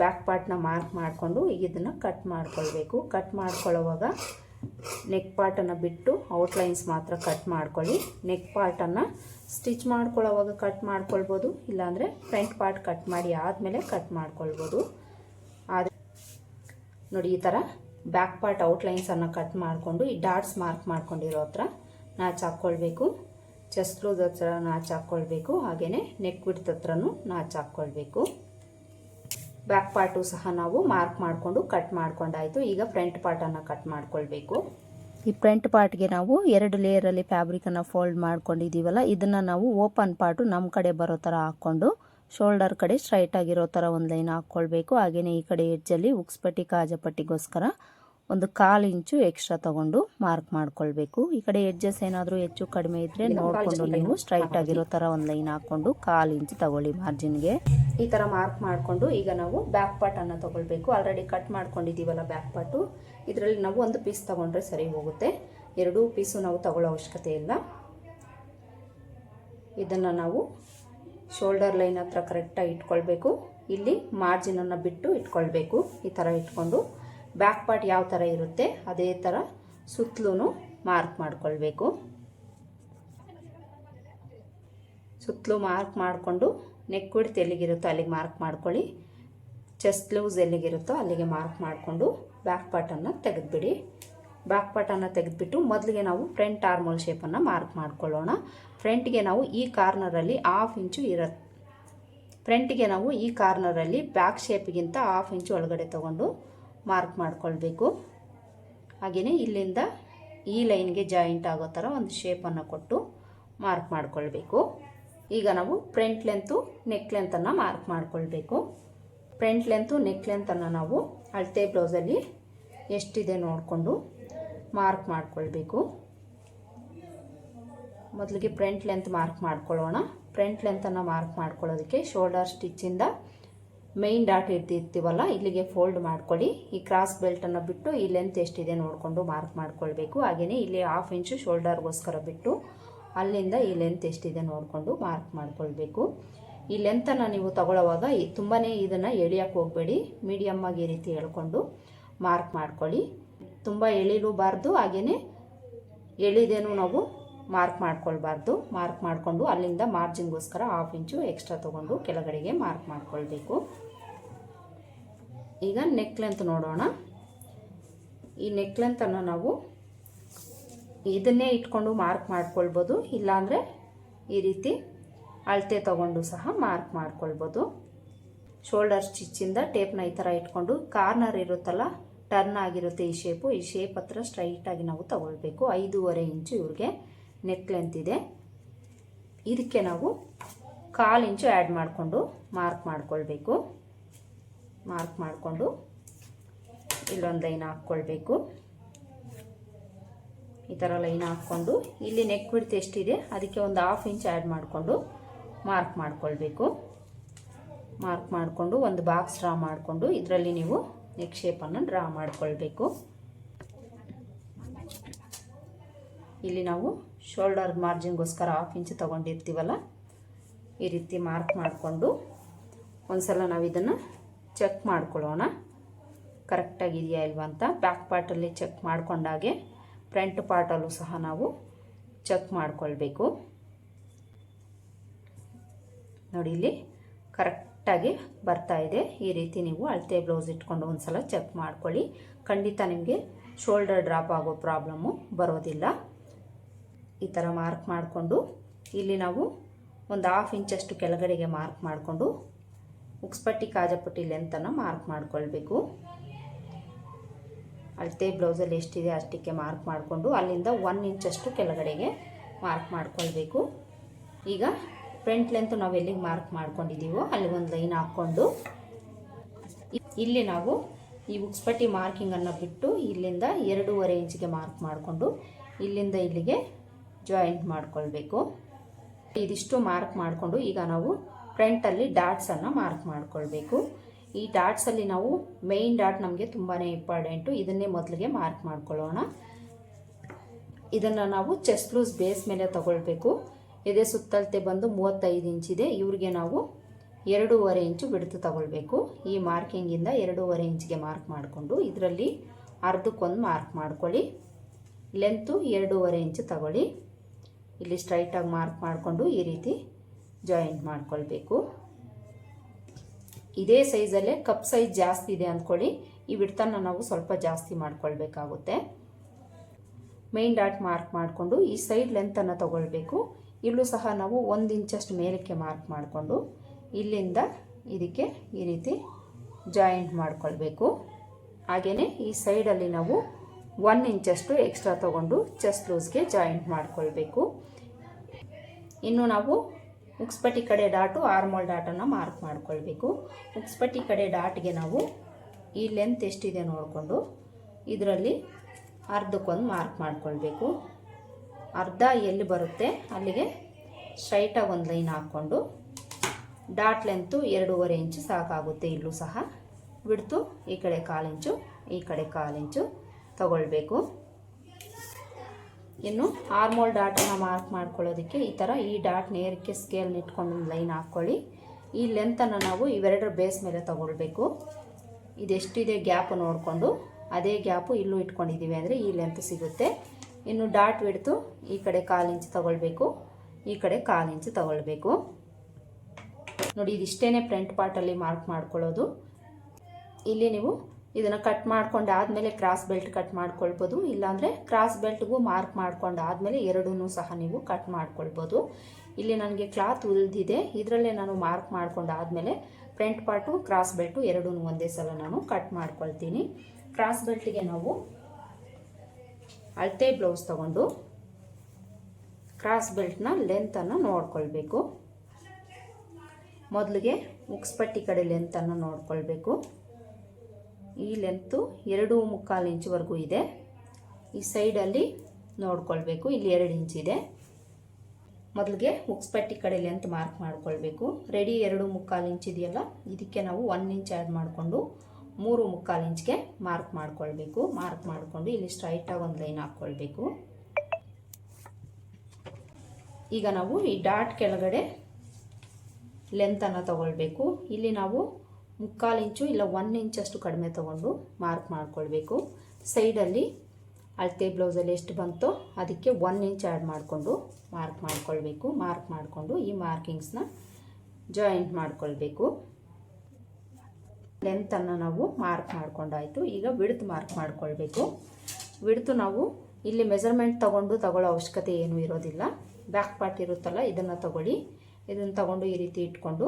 ಬ್ಯಾಕ್ ಪಾರ್ಟ್ನ ಮಾರ್ಕ್ ಮಾಡಿಕೊಂಡು ಇದನ್ನು ಕಟ್ ಮಾಡ್ಕೊಳ್ಬೇಕು. ಕಟ್ ಮಾಡ್ಕೊಳ್ಳೋವಾಗ ನೆಕ್ ಪಾರ್ಟನ್ನು ಬಿಟ್ಟು ಔಟ್ಲೈನ್ಸ್ ಮಾತ್ರ ಕಟ್ ಮಾಡ್ಕೊಳ್ಳಿ. ನೆಕ್ ಪಾರ್ಟನ್ನು ಸ್ಟಿಚ್ ಮಾಡ್ಕೊಳ್ಳೋವಾಗ ಕಟ್ ಮಾಡ್ಕೊಳ್ಬೋದು, ಇಲ್ಲಾಂದರೆ ಫ್ರಂಟ್ ಪಾರ್ಟ್ ಕಟ್ ಮಾಡಿ ಆದಮೇಲೆ ಕಟ್ ಮಾಡ್ಕೊಳ್ಬೋದು. ಆದರೆ ನೋಡಿ ಈ ಥರ ಬ್ಯಾಕ್ ಪಾರ್ಟ್ ಔಟ್ಲೈನ್ಸನ್ನು ಕಟ್ ಮಾಡಿಕೊಂಡು ಈ ಡಾಟ್ಸ್ ಮಾರ್ಕ್ ಮಾಡ್ಕೊಂಡಿರೋ ಹತ್ರ ನಾಚ್ ಹಾಕ್ಕೊಳ್ಬೇಕು ಚೆಸ್ಟ್ ಲೂಸ್ ಹತ್ರ ನಾಚ್ ಹಾಕ್ಕೊಳ್ಬೇಕು ಹಾಗೆಯೇ ನೆಕ್ ಬಿಡ್ತ ಹತ್ರನೂ ನಾಚ್ ಹಾಕ್ಕೊಳ್ಬೇಕು ಬ್ಯಾಕ್ ಪಾರ್ಟು ಸಹ ನಾವು ಮಾರ್ಕ್ ಮಾಡಿಕೊಂಡು ಕಟ್ ಮಾಡ್ಕೊಂಡಾಯಿತು. ಈಗ ಫ್ರಂಟ್ ಪಾರ್ಟನ್ನು ಕಟ್ ಮಾಡ್ಕೊಳ್ಬೇಕು. ಈ ಫ್ರಂಟ್ ಪಾರ್ಟ್ಗೆ ನಾವು ಎರಡು ಲೇಯರಲ್ಲಿ ಫ್ಯಾಬ್ರಿಕನ್ನು ಫೋಲ್ಡ್ ಮಾಡ್ಕೊಂಡಿದ್ದೀವಲ್ಲ ಇದನ್ನು ನಾವು ಓಪನ್ ಪಾರ್ಟು ನಮ್ಮ ಕಡೆ ಬರೋ ಥರ ಹಾಕ್ಕೊಂಡು ಶೋಲ್ಡರ್ ಕಡೆ ಸ್ಟ್ರೈಟ್ ಆಗಿರೋ ಥರ ಒಂದು ಲೈನ್ ಹಾಕ್ಕೊಳ್ಬೇಕು. ಹಾಗೆಯೇ ಈ ಕಡೆ ಎಡ್ಜಲ್ಲಿ ಉಕ್ಸ್ಪಟ್ಟಿ ಕಾಜಪಟ್ಟಿಗೋಸ್ಕರ ಒಂದು ಕಾಲು ಇಂಚು ಎಕ್ಸ್ಟ್ರಾ ತಗೊಂಡು ಮಾರ್ಕ್ ಮಾಡ್ಕೊಳ್ಬೇಕು. ಈ ಕಡೆ ಎಡ್ಜಸ್ ಏನಾದರೂ ಹೆಚ್ಚು ಕಡಿಮೆ ಇದ್ದರೆ ಈಗ ನೋಡಿಕೊಂಡು ನೀವು ಸ್ಟ್ರೈಟ್ ಆಗಿರೋ ಥರ ಒಂದು ಲೈನ್ ಹಾಕ್ಕೊಂಡು ಕಾಲು ಇಂಚು ತಗೊಳ್ಳಿ ಮಾರ್ಜಿನ್ಗೆ ಈ ಥರ ಮಾರ್ಕ್ ಮಾಡಿಕೊಂಡು ಈಗ ನಾವು ಬ್ಯಾಕ್ ಪಾರ್ಟನ್ನು ತಗೊಳ್ಬೇಕು. ಆಲ್ರೆಡಿ ಕಟ್ ಮಾಡ್ಕೊಂಡಿದ್ದೀವಲ್ಲ ಬ್ಯಾಕ್ ಪಾರ್ಟು ಇದರಲ್ಲಿ ನಾವು ಒಂದು ಪೀಸ್ ತಗೊಂಡ್ರೆ ಸರಿ ಹೋಗುತ್ತೆ. ಎರಡೂ ಪೀಸು ನಾವು ತಗೊಳ್ಳೋ ಅವಶ್ಯಕತೆ ಇಲ್ಲ. ಇದನ್ನು ನಾವು ಶೋಲ್ಡರ್ ಲೈನ್ ಹತ್ರ ಕರೆಕ್ಟಾಗಿ ಇಟ್ಕೊಳ್ಬೇಕು. ಇಲ್ಲಿ ಮಾರ್ಜಿನನ್ನು ಬಿಟ್ಟು ಇಟ್ಕೊಳ್ಬೇಕು. ಈ ಥರ ಇಟ್ಕೊಂಡು ಬ್ಯಾಕ್ ಪಾರ್ಟ್ ಯಾವ ಥರ ಇರುತ್ತೆ, ಅದೇ ಥರ ಸುತ್ತಲೂ ಮಾರ್ಕ್ ಮಾಡಿಕೊಳ್ಬೇಕು. ಸುತ್ತಲೂ ಮಾರ್ಕ್ ಮಾಡಿಕೊಂಡು ನೆಕ್ ವಿಡ್ತ್ ಎಲ್ಲಿಗಿರುತ್ತೋ ಅಲ್ಲಿಗೆ ಮಾರ್ಕ್ ಮಾಡ್ಕೊಳ್ಳಿ. ಚೆಸ್ಟ್ ಲೂಸ್ ಎಲ್ಲಿಗಿರುತ್ತೋ ಅಲ್ಲಿಗೆ ಮಾರ್ಕ್ ಮಾಡಿಕೊಂಡು ಬ್ಯಾಕ್ ಪಾರ್ಟನ್ನು ತೆಗೆದುಬಿಡಿ. ಬ್ಯಾಕ್ ಪಾರ್ಟನ್ನು ತೆಗೆದುಬಿಟ್ಟು ಮೊದಲಿಗೆ ನಾವು ಫ್ರಂಟ್ ಆರ್ಮೋಲ್ ಶೇಪನ್ನು ಮಾರ್ಕ್ ಮಾಡ್ಕೊಳ್ಳೋಣ. ಫ್ರಂಟ್ಗೆ ನಾವು ಈ ಕಾರ್ನರಲ್ಲಿ ಹಾಫ್ ಇಂಚು ಇರುತ್ತೆ ಫ್ರಂಟ್ಗೆ ನಾವು ಈ ಕಾರ್ನರಲ್ಲಿ ಬ್ಯಾಕ್ ಶೇಪ್ಗಿಂತ ಹಾಫ್ ಇಂಚು ಒಳಗಡೆ ತೊಗೊಂಡು ಮಾರ್ಕ್ ಮಾಡಿಕೊಳ್ಬೇಕು. ಹಾಗೆಯೇ ಇಲ್ಲಿಂದ ಈ ಲೈನ್ಗೆ ಜಾಯಿಂಟ್ ಆಗೋ ಥರ ಒಂದು ಶೇಪನ್ನು ಕೊಟ್ಟು ಮಾರ್ಕ್ ಮಾಡಿಕೊಳ್ಬೇಕು. ಈಗ ನಾವು ಫ್ರಂಟ್ ಲೆಂತು ನೆಕ್ ಲೆಂತನ್ನು ಮಾರ್ಕ್ ಮಾಡಿಕೊಳ್ಬೇಕು. ಫ್ರಂಟ್ ಲೆಂತು ನೆಕ್ ಲೆಂತನ್ನು ನಾವು ಅಳತೆ ಬ್ಲೌಸಲ್ಲಿ ಎಷ್ಟಿದೆ ನೋಡಿಕೊಂಡು ಮಾರ್ಕ್ ಮಾಡಿಕೊಳ್ಬೇಕು. ಮೊದಲಿಗೆ ಫ್ರಂಟ್ ಲೆಂತ್ ಮಾರ್ಕ್ ಮಾಡ್ಕೊಳ್ಳೋಣ. ಫ್ರಂಟ್ ಲೆಂತನ್ನು ಮಾರ್ಕ್ ಮಾಡ್ಕೊಳ್ಳೋದಕ್ಕೆ ಶೋಲ್ಡರ್ ಸ್ಟಿಚ್ಚಿಂದ ಮೈನ್ ಡಾಟ್ ಇರ್ತಿರ್ತೀವಲ್ಲ ಇಲ್ಲಿಗೆ ಫೋಲ್ಡ್ ಮಾಡ್ಕೊಳ್ಳಿ. ಈ ಕ್ರಾಸ್ ಬೆಲ್ಟನ್ನು ಬಿಟ್ಟು ಈ ಲೆಂತ್ ಎಷ್ಟಿದೆ ನೋಡಿಕೊಂಡು ಮಾರ್ಕ್ ಮಾಡ್ಕೊಳ್ಬೇಕು. ಹಾಗೆಯೇ ಇಲ್ಲಿ ಹಾಫ್ ಇಂಚು ಶೋಲ್ಡರ್ಗೋಸ್ಕರ ಬಿಟ್ಟು ಅಲ್ಲಿಂದ ಈ ಲೆಂತ್ ಎಷ್ಟಿದೆ ನೋಡಿಕೊಂಡು ಮಾರ್ಕ್ ಮಾಡ್ಕೊಳ್ಬೇಕು. ಈ ಲೆಂತನ್ನು ನೀವು ತಗೊಳ್ಳೋವಾಗ ತುಂಬಾ ಇದನ್ನು ಎಳಿಯೋಕ್ಕೆ ಹೋಗಬೇಡಿ. ಮೀಡಿಯಮ್ಮಾಗಿ ಈ ರೀತಿ ಎಳ್ಕೊಂಡು ಮಾರ್ಕ್ ಮಾಡ್ಕೊಳ್ಳಿ. ತುಂಬ ಎಳಿಲೂಬಾರ್ದು ಹಾಗೆಯೇ ಎಳಿದೇನು ನಾವು ಮಾರ್ಕ್ ಮಾಡ್ಕೊಳ್ಬಾರ್ದು. ಮಾರ್ಕ್ ಮಾಡಿಕೊಂಡು ಅಲ್ಲಿಂದ ಮಾರ್ಜಿನ್ಗೋಸ್ಕರ ಹಾಫ್ ಇಂಚು ಎಕ್ಸ್ಟ್ರಾ ತೊಗೊಂಡು ಕೆಳಗಡೆಗೆ ಮಾರ್ಕ್ ಮಾಡ್ಕೊಳ್ಬೇಕು. ಈಗ ನೆಕ್ ಲೆಂತ್ ನೋಡೋಣ. ಈ ನೆಕ್ ಲೆಂತನ್ನು ನಾವು ಇದನ್ನೇ ಇಟ್ಕೊಂಡು ಮಾರ್ಕ್ ಮಾಡ್ಕೊಳ್ಬೋದು. ಇಲ್ಲಾಂದರೆ ಈ ರೀತಿ ಅಳತೆ ತಗೊಂಡು ಸಹ ಮಾರ್ಕ್ ಮಾಡ್ಕೊಳ್ಬೋದು. ಶೋಲ್ಡರ್ ಸ್ಟಿಚ್ಚಿಂದ ಟೇಪ್ನ ಈ ಥರ ಇಟ್ಕೊಂಡು ಕಾರ್ನರ್ ಇರುತ್ತಲ್ಲ ಟರ್ನ್ ಆಗಿರುತ್ತೆ ಈ ಶೇಪು ಈ ಶೇಪ್ ಹತ್ರ ಸ್ಟ್ರೈಟಾಗಿ ನಾವು ತಗೊಳ್ಬೇಕು. ಐದೂವರೆ ಇಂಚು ಇವ್ರಿಗೆ ನೆಕ್ ಲೆಂತ್ ಇದೆ. ಇದಕ್ಕೆ ನಾವು ಕಾಲು ಇಂಚು ಆ್ಯಡ್ ಮಾಡಿಕೊಂಡು ಮಾರ್ಕ್ ಮಾಡ್ಕೊಳ್ಬೇಕು. ಮಾರ್ಕ್ ಮಾಡಿಕೊಂಡು ಇಲ್ಲೊಂದು ಲೈನ್ ಹಾಕ್ಕೊಳ್ಬೇಕು. ಈ ಥರ ಲೈನ್ ಹಾಕ್ಕೊಂಡು ಇಲ್ಲಿ ನೆಕ್ ಬಿಡ್ತು ಎಷ್ಟಿದೆ ಅದಕ್ಕೆ ಒಂದು ಹಾಫ್ ಇಂಚ್ ಆ್ಯಡ್ ಮಾಡಿಕೊಂಡು ಮಾರ್ಕ್ ಮಾಡಿಕೊಳ್ಬೇಕು. ಮಾರ್ಕ್ ಮಾಡಿಕೊಂಡು ಒಂದು ಬಾಕ್ಸ್ ಡ್ರಾ ಮಾಡಿಕೊಂಡು ಇದರಲ್ಲಿ ನೀವು ನೆಕ್ ಶೇಪನ್ನು ಡ್ರಾ ಮಾಡಿಕೊಳ್ಬೇಕು. ಇಲ್ಲಿ ನಾವು ಶೋಲ್ಡರ್ ಮಾರ್ಜಿನ್ಗೋಸ್ಕರ ಹಾಫ್ ಇಂಚ್ ತೊಗೊಂಡಿರ್ತೀವಲ್ಲ, ಈ ರೀತಿ ಮಾರ್ಕ್ ಮಾಡಿಕೊಂಡು ಒಂದ್ಸಲ ನಾವು ಇದನ್ನು ಚೆಕ್ ಮಾಡ್ಕೊಳ್ಳೋಣ. ಕರೆಕ್ಟಾಗಿದೆಯಾ ಇಲ್ವಾ ಅಂತ. ಬ್ಯಾಕ್ ಪಾರ್ಟಲ್ಲಿ ಚೆಕ್ ಮಾಡಿಕೊಂಡಾಗೆ ಫ್ರಂಟ್ ಪಾರ್ಟಲ್ಲೂ ಸಹ ನಾವು ಚೆಕ್ ಮಾಡಿಕೊಳ್ಬೇಕು. ನೋಡಿ, ಇಲ್ಲಿ ಕರೆಕ್ಟಾಗಿ ಬರ್ತಾ ಇದೆ. ಈ ರೀತಿ ನೀವು ಅಳತೆ ಬ್ಲೌಸ್ ಇಟ್ಕೊಂಡು ಒಂದ್ಸಲ ಚೆಕ್ ಮಾಡ್ಕೊಳ್ಳಿ. ಖಂಡಿತ ನಿಮಗೆ ಶೋಲ್ಡರ್ ಡ್ರಾಪ್ ಆಗೋ ಪ್ರಾಬ್ಲಮ್ಮು ಬರೋದಿಲ್ಲ. ಈ ಥರ ಮಾರ್ಕ್ ಮಾಡಿಕೊಂಡು ಇಲ್ಲಿ ನಾವು ಒಂದು ಹಾಫ್ ಇಂಚಷ್ಟು ಕೆಳಗಡೆಗೆ ಮಾರ್ಕ್ ಮಾಡಿಕೊಂಡು ಉಕ್ಸ್ಪಟ್ಟಿ ಕಾಜಪಟ್ಟಿ ಲೆಂತನ್ನು ಮಾರ್ಕ್ ಮಾಡ್ಕೊಳ್ಬೇಕು. ಅಳತೆ ಬ್ಲೌಸಲ್ಲಿ ಎಷ್ಟಿದೆ ಅಷ್ಟಕ್ಕೆ ಮಾರ್ಕ್ ಮಾಡಿಕೊಂಡು ಅಲ್ಲಿಂದ ಒನ್ ಇಂಚಷ್ಟು ಕೆಳಗಡೆಗೆ ಮಾರ್ಕ್ ಮಾಡ್ಕೊಳ್ಬೇಕು. ಈಗ ಫ್ರಂಟ್ ಲೆಂತ್ ನಾವು ಎಲ್ಲಿಗೆ ಮಾರ್ಕ್ ಮಾಡ್ಕೊಂಡಿದ್ದೀವೋ ಅಲ್ಲಿ ಒಂದು ಲೈನ್ ಹಾಕ್ಕೊಂಡು ಇಲ್ಲಿ ನಾವು ಈ ಉಕ್ಸ್ಪಟ್ಟಿ ಮಾರ್ಕಿಂಗನ್ನು ಬಿಟ್ಟು ಇಲ್ಲಿಂದ ಎರಡೂವರೆ ಇಂಚಿಗೆ ಮಾರ್ಕ್ ಮಾಡಿಕೊಂಡು ಇಲ್ಲಿಂದ ಇಲ್ಲಿಗೆ ಜಾಯಿಂಟ್ ಮಾಡ್ಕೊಳ್ಬೇಕು. ಇದಿಷ್ಟು ಮಾರ್ಕ್ ಮಾಡಿಕೊಂಡು ಈಗ ನಾವು ಫ್ರಂಟಲ್ಲಿ ಡಾಟ್ಸನ್ನು ಮಾರ್ಕ್ ಮಾಡಿಕೊಳ್ಬೇಕು. ಈ ಡಾಟ್ಸಲ್ಲಿ ನಾವು ಮೇಯ್ನ್ ಡಾಟ್ ನಮಗೆ ತುಂಬಾ ಇಂಪಾರ್ಟೆಂಟು ಇದನ್ನೇ ಮೊದಲಿಗೆ ಮಾರ್ಕ್ ಮಾಡ್ಕೊಳ್ಳೋಣ. ಇದನ್ನು ನಾವು ಚೆಸ್ಟ್ ಲೂಸ್ ಬೇಸ್ ಮೇಲೆ ತಗೊಳ್ಬೇಕು. ಎದೆ ಸುತ್ತಳತೆ ಬಂದು ಮೂವತ್ತೈದು ಇಂಚಿದೆ ಇವ್ರಿಗೆ ನಾವು ಎರಡೂವರೆ ಇಂಚು ಬಿಡ್ತು ತಗೊಳ್ಬೇಕು. ಈ ಮಾರ್ಕಿಂಗಿಂದ ಎರಡೂವರೆ ಇಂಚಿಗೆ ಮಾರ್ಕ್ ಮಾಡಿಕೊಂಡು ಇದರಲ್ಲಿ ಅರ್ಧಕ್ಕೊಂದು ಮಾರ್ಕ್ ಮಾಡ್ಕೊಳ್ಳಿ. ಲೆಂತು ಎರಡೂವರೆ ಇಂಚು ತಗೊಳ್ಳಿ. ಇಲ್ಲಿ ಸ್ಟ್ರೈಟಾಗಿ ಮಾರ್ಕ್ ಮಾಡಿಕೊಂಡು ಈ ರೀತಿ ಜಾಯಿಂಟ್ ಮಾಡ್ಕೊಳ್ಬೇಕು. ಇದೇ ಸೈಜಲ್ಲೇ ಕಪ್ ಸೈಜ್ ಜಾಸ್ತಿ ಇದೆ ಅಂದ್ಕೊಳ್ಳಿ ಈ ಬಿಡ್ತನ ನಾವು ಸ್ವಲ್ಪ ಜಾಸ್ತಿ ಮಾಡ್ಕೊಳ್ಬೇಕಾಗುತ್ತೆ. ಮೈನ್ ಡಾಟ್ ಮಾರ್ಕ್ ಮಾಡಿಕೊಂಡು ಈ ಸೈಡ್ ಲೆಂತನ್ನು ತಗೊಳ್ಬೇಕು. ಇಲ್ಲೂ ಸಹ ನಾವು ಒಂದು ಇಂಚಷ್ಟು ಮೇಲಕ್ಕೆ ಮಾರ್ಕ್ ಮಾಡಿಕೊಂಡು ಇಲ್ಲಿಂದ ಇದಕ್ಕೆ ಈ ರೀತಿ ಜಾಯಿಂಟ್ ಮಾಡಿಕೊಳ್ಬೇಕು. ಹಾಗೆಯೇ ಈ ಸೈಡಲ್ಲಿ ನಾವು ಒನ್ ಇಂಚಷ್ಟು ಎಕ್ಸ್ಟ್ರಾ ತಗೊಂಡು ಚೆಸ್ಟ್ ಲೂಸ್ಗೆ ಜಾಯಿಂಟ್ ಮಾಡಿಕೊಳ್ಬೇಕು. ಇನ್ನು ನಾವು ಉಕ್ಸ್ಪಟ್ಟಿ ಕಡೆ ಡಾಟು ಆರ್ಮೋಲ್ ಡಾಟನ್ನು ಮಾರ್ಕ್ ಮಾಡ್ಕೊಳ್ಬೇಕು. ಉಕ್ಸ್ಪಟ್ಟಿ ಕಡೆ ಡಾಟ್ಗೆ ನಾವು ಈ ಲೆಂತ್ ಎಷ್ಟಿದೆ ನೋಡಿಕೊಂಡು ಇದರಲ್ಲಿ ಅರ್ಧಕ್ಕೊಂದು ಮಾರ್ಕ್ ಮಾಡ್ಕೊಳ್ಬೇಕು. ಅರ್ಧ ಎಲ್ಲಿ ಬರುತ್ತೆ ಅಲ್ಲಿಗೆ ಸ್ಟ್ರೈಟಾಗಿ ಒಂದು ಲೈನ್ ಹಾಕ್ಕೊಂಡು ಡಾಟ್ ಲೆಂತು ಎರಡೂವರೆ ಇಂಚು ಸಾಕಾಗುತ್ತೆ ಇಲ್ಲೂ ಸಹ. ಬಿಡ್ತು ಈ ಕಡೆ ಕಾಲು ಇಂಚು, ಈ ಕಡೆ ಕಾಲು ಇಂಚು ತಗೊಳ್ಬೇಕು. ಇನ್ನು ಆರ್ಮೋಲ್ ಡಾಟನ್ನು ಮಾರ್ಕ್ ಮಾಡ್ಕೊಳ್ಳೋದಕ್ಕೆ ಈ ಥರ ಈ ಡಾಟ್ ನೇರಕ್ಕೆ ಸ್ಕೇಲ್ನ ಇಟ್ಕೊಂಡು ಒಂದು ಲೈನ್ ಹಾಕ್ಕೊಳ್ಳಿ. ಈ ಲೆಂತನ್ನು ನಾವು ಇವೆರಡರ ಬೇಸ್ ಮೇಲೆ ತಗೊಳ್ಬೇಕು. ಇದೆಷ್ಟಿದೆ ಗ್ಯಾಪ್ ನೋಡಿಕೊಂಡು, ಅದೇ ಗ್ಯಾಪು ಇಲ್ಲೂ ಇಟ್ಕೊಂಡಿದ್ದೀವಿ ಅಂದರೆ ಈ ಲೆಂತ್ ಸಿಗುತ್ತೆ. ಇನ್ನು ಡಾಟ್ ಬಿಡ್ತು ಈ ಕಡೆ ಕಾಲು ಇಂಚು ತಗೊಳ್ಬೇಕು, ಈ ಕಡೆ ಕಾಲು ಇಂಚು ತಗೊಳ್ಬೇಕು. ನೋಡಿ ಇದಿಷ್ಟೇ ಫ್ರಂಟ್ ಪಾರ್ಟಲ್ಲಿ ಮಾರ್ಕ್ ಮಾಡ್ಕೊಳ್ಳೋದು. ಇಲ್ಲಿ ನೀವು ಇದನ್ನು ಕಟ್ ಮಾಡ್ಕೊಂಡು ಆದಮೇಲೆ ಕ್ರಾಸ್ ಬೆಲ್ಟ್ ಕಟ್ ಮಾಡ್ಕೊಳ್ಬೋದು. ಇಲ್ಲಾಂದರೆ ಕ್ರಾಸ್ ಬೆಲ್ಟ್ಗೂ ಮಾರ್ಕ್ ಮಾಡ್ಕೊಂಡು ಆದಮೇಲೆ ಎರಡೂ ಸಹ ನೀವು ಕಟ್ ಮಾಡ್ಕೊಳ್ಬೋದು. ಇಲ್ಲಿ ನನಗೆ ಕ್ಲಾತ್ ಉಳಿದಿದೆ. ಇದರಲ್ಲೇ ನಾನು ಮಾರ್ಕ್ ಮಾಡ್ಕೊಂಡು ಆದಮೇಲೆ ಫ್ರಂಟ್ ಪಾರ್ಟು ಕ್ರಾಸ್ ಬೆಲ್ಟು ಎರಡೂ ಒಂದೇ ಸಲ ನಾನು ಕಟ್ ಮಾಡ್ಕೊಳ್ತೀನಿ. ಕ್ರಾಸ್ ಬೆಲ್ಟಿಗೆ ನಾವು ಅಳತೆ ಬ್ಲೌಸ್ ತಗೊಂಡು ಕ್ರಾಸ್ ಬೆಲ್ಟ್ನ ಲೆಂತನ್ನು ನೋಡ್ಕೊಳ್ಬೇಕು. ಮೊದಲಿಗೆ ಉಕ್ಸ್ಪಟ್ಟಿ ಕಡೆ ಲೆಂತನ್ನು ನೋಡ್ಕೊಳ್ಬೇಕು. ಈ ಲೆಂತು ಎರಡು ಮುಕ್ಕಾಲು ಇಂಚ್ವರೆಗೂ ಇದೆ. ಈ ಸೈಡಲ್ಲಿ ನೋಡ್ಕೊಳ್ಬೇಕು. ಇಲ್ಲಿ ಎರಡು ಇದೆ. ಮೊದಲಿಗೆ ಉಕ್ಸ್ಪಟ್ಟಿ ಕಡೆ ಲೆಂತ್ ಮಾರ್ಕ್ ಮಾಡ್ಕೊಳ್ಬೇಕು. ರೆಡಿ ಎರಡು ಮುಕ್ಕಾಲು ಇಂಚ್ ಇದೆಯಲ್ಲ, ಇದಕ್ಕೆ ನಾವು ಒನ್ ಇಂಚ್ ಆ್ಯಡ್ ಮಾಡಿಕೊಂಡು ಮೂರು ಮುಕ್ಕಾಲು ಇಂಚ್ಗೆ ಮಾರ್ಕ್ ಮಾಡ್ಕೊಳ್ಬೇಕು. ಮಾರ್ಕ್ ಮಾಡಿಕೊಂಡು ಇಲ್ಲಿ ಸ್ಟ್ರೈಟಾಗಿ ಒಂದು ಲೈನ್ ಹಾಕ್ಕೊಳ್ಬೇಕು ಈಗ ನಾವು ಈ ಡಾಟ್ ಕೆಳಗಡೆ ಲೆಂತನ್ನು ತಗೊಳ್ಬೇಕು. ಇಲ್ಲಿ ನಾವು ಮುಕ್ಕಾಲು ಇಂಚು ಇಲ್ಲ ಒನ್ ಇಂಚಷ್ಟು ಕಡಿಮೆ ತಗೊಂಡು ಮಾರ್ಕ್ ಮಾಡ್ಕೊಳ್ಬೇಕು. ಸೈಡಲ್ಲಿ ಅಳತೆ ಬ್ಲೌಸಲ್ಲಿ ಎಷ್ಟು ಬಂತೋ ಅದಕ್ಕೆ ಒನ್ ಇಂಚ್ ಆ್ಯಡ್ ಮಾಡಿಕೊಂಡು ಮಾರ್ಕ್ ಮಾಡ್ಕೊಳ್ಬೇಕು. ಮಾರ್ಕ್ ಮಾಡಿಕೊಂಡು ಈ ಮಾರ್ಕಿಂಗ್ಸ್ನ ಜಾಯಿಂಟ್ ಮಾಡ್ಕೊಳ್ಬೇಕು. ಲೆಂತನ್ನು ನಾವು ಮಾರ್ಕ್ ಮಾಡ್ಕೊಂಡಾಯಿತು. ಈಗ ವಿಡ್ತ್ ಮಾರ್ಕ್ ಮಾಡ್ಕೊಳ್ಬೇಕು. ವಿಡ್ತು ನಾವು ಇಲ್ಲಿ ಮೆಜರ್ಮೆಂಟ್ ತಗೊಂಡು ತಗೊಳ್ಳೋ ಅವಶ್ಯಕತೆ ಏನೂ ಇರೋದಿಲ್ಲ. ಬ್ಯಾಕ್ ಪಾರ್ಟ್ ಇರುತ್ತಲ್ಲ, ಇದನ್ನು ತಗೊಳ್ಳಿ. ಇದನ್ನು ತಗೊಂಡು ಈ ರೀತಿ ಇಟ್ಕೊಂಡು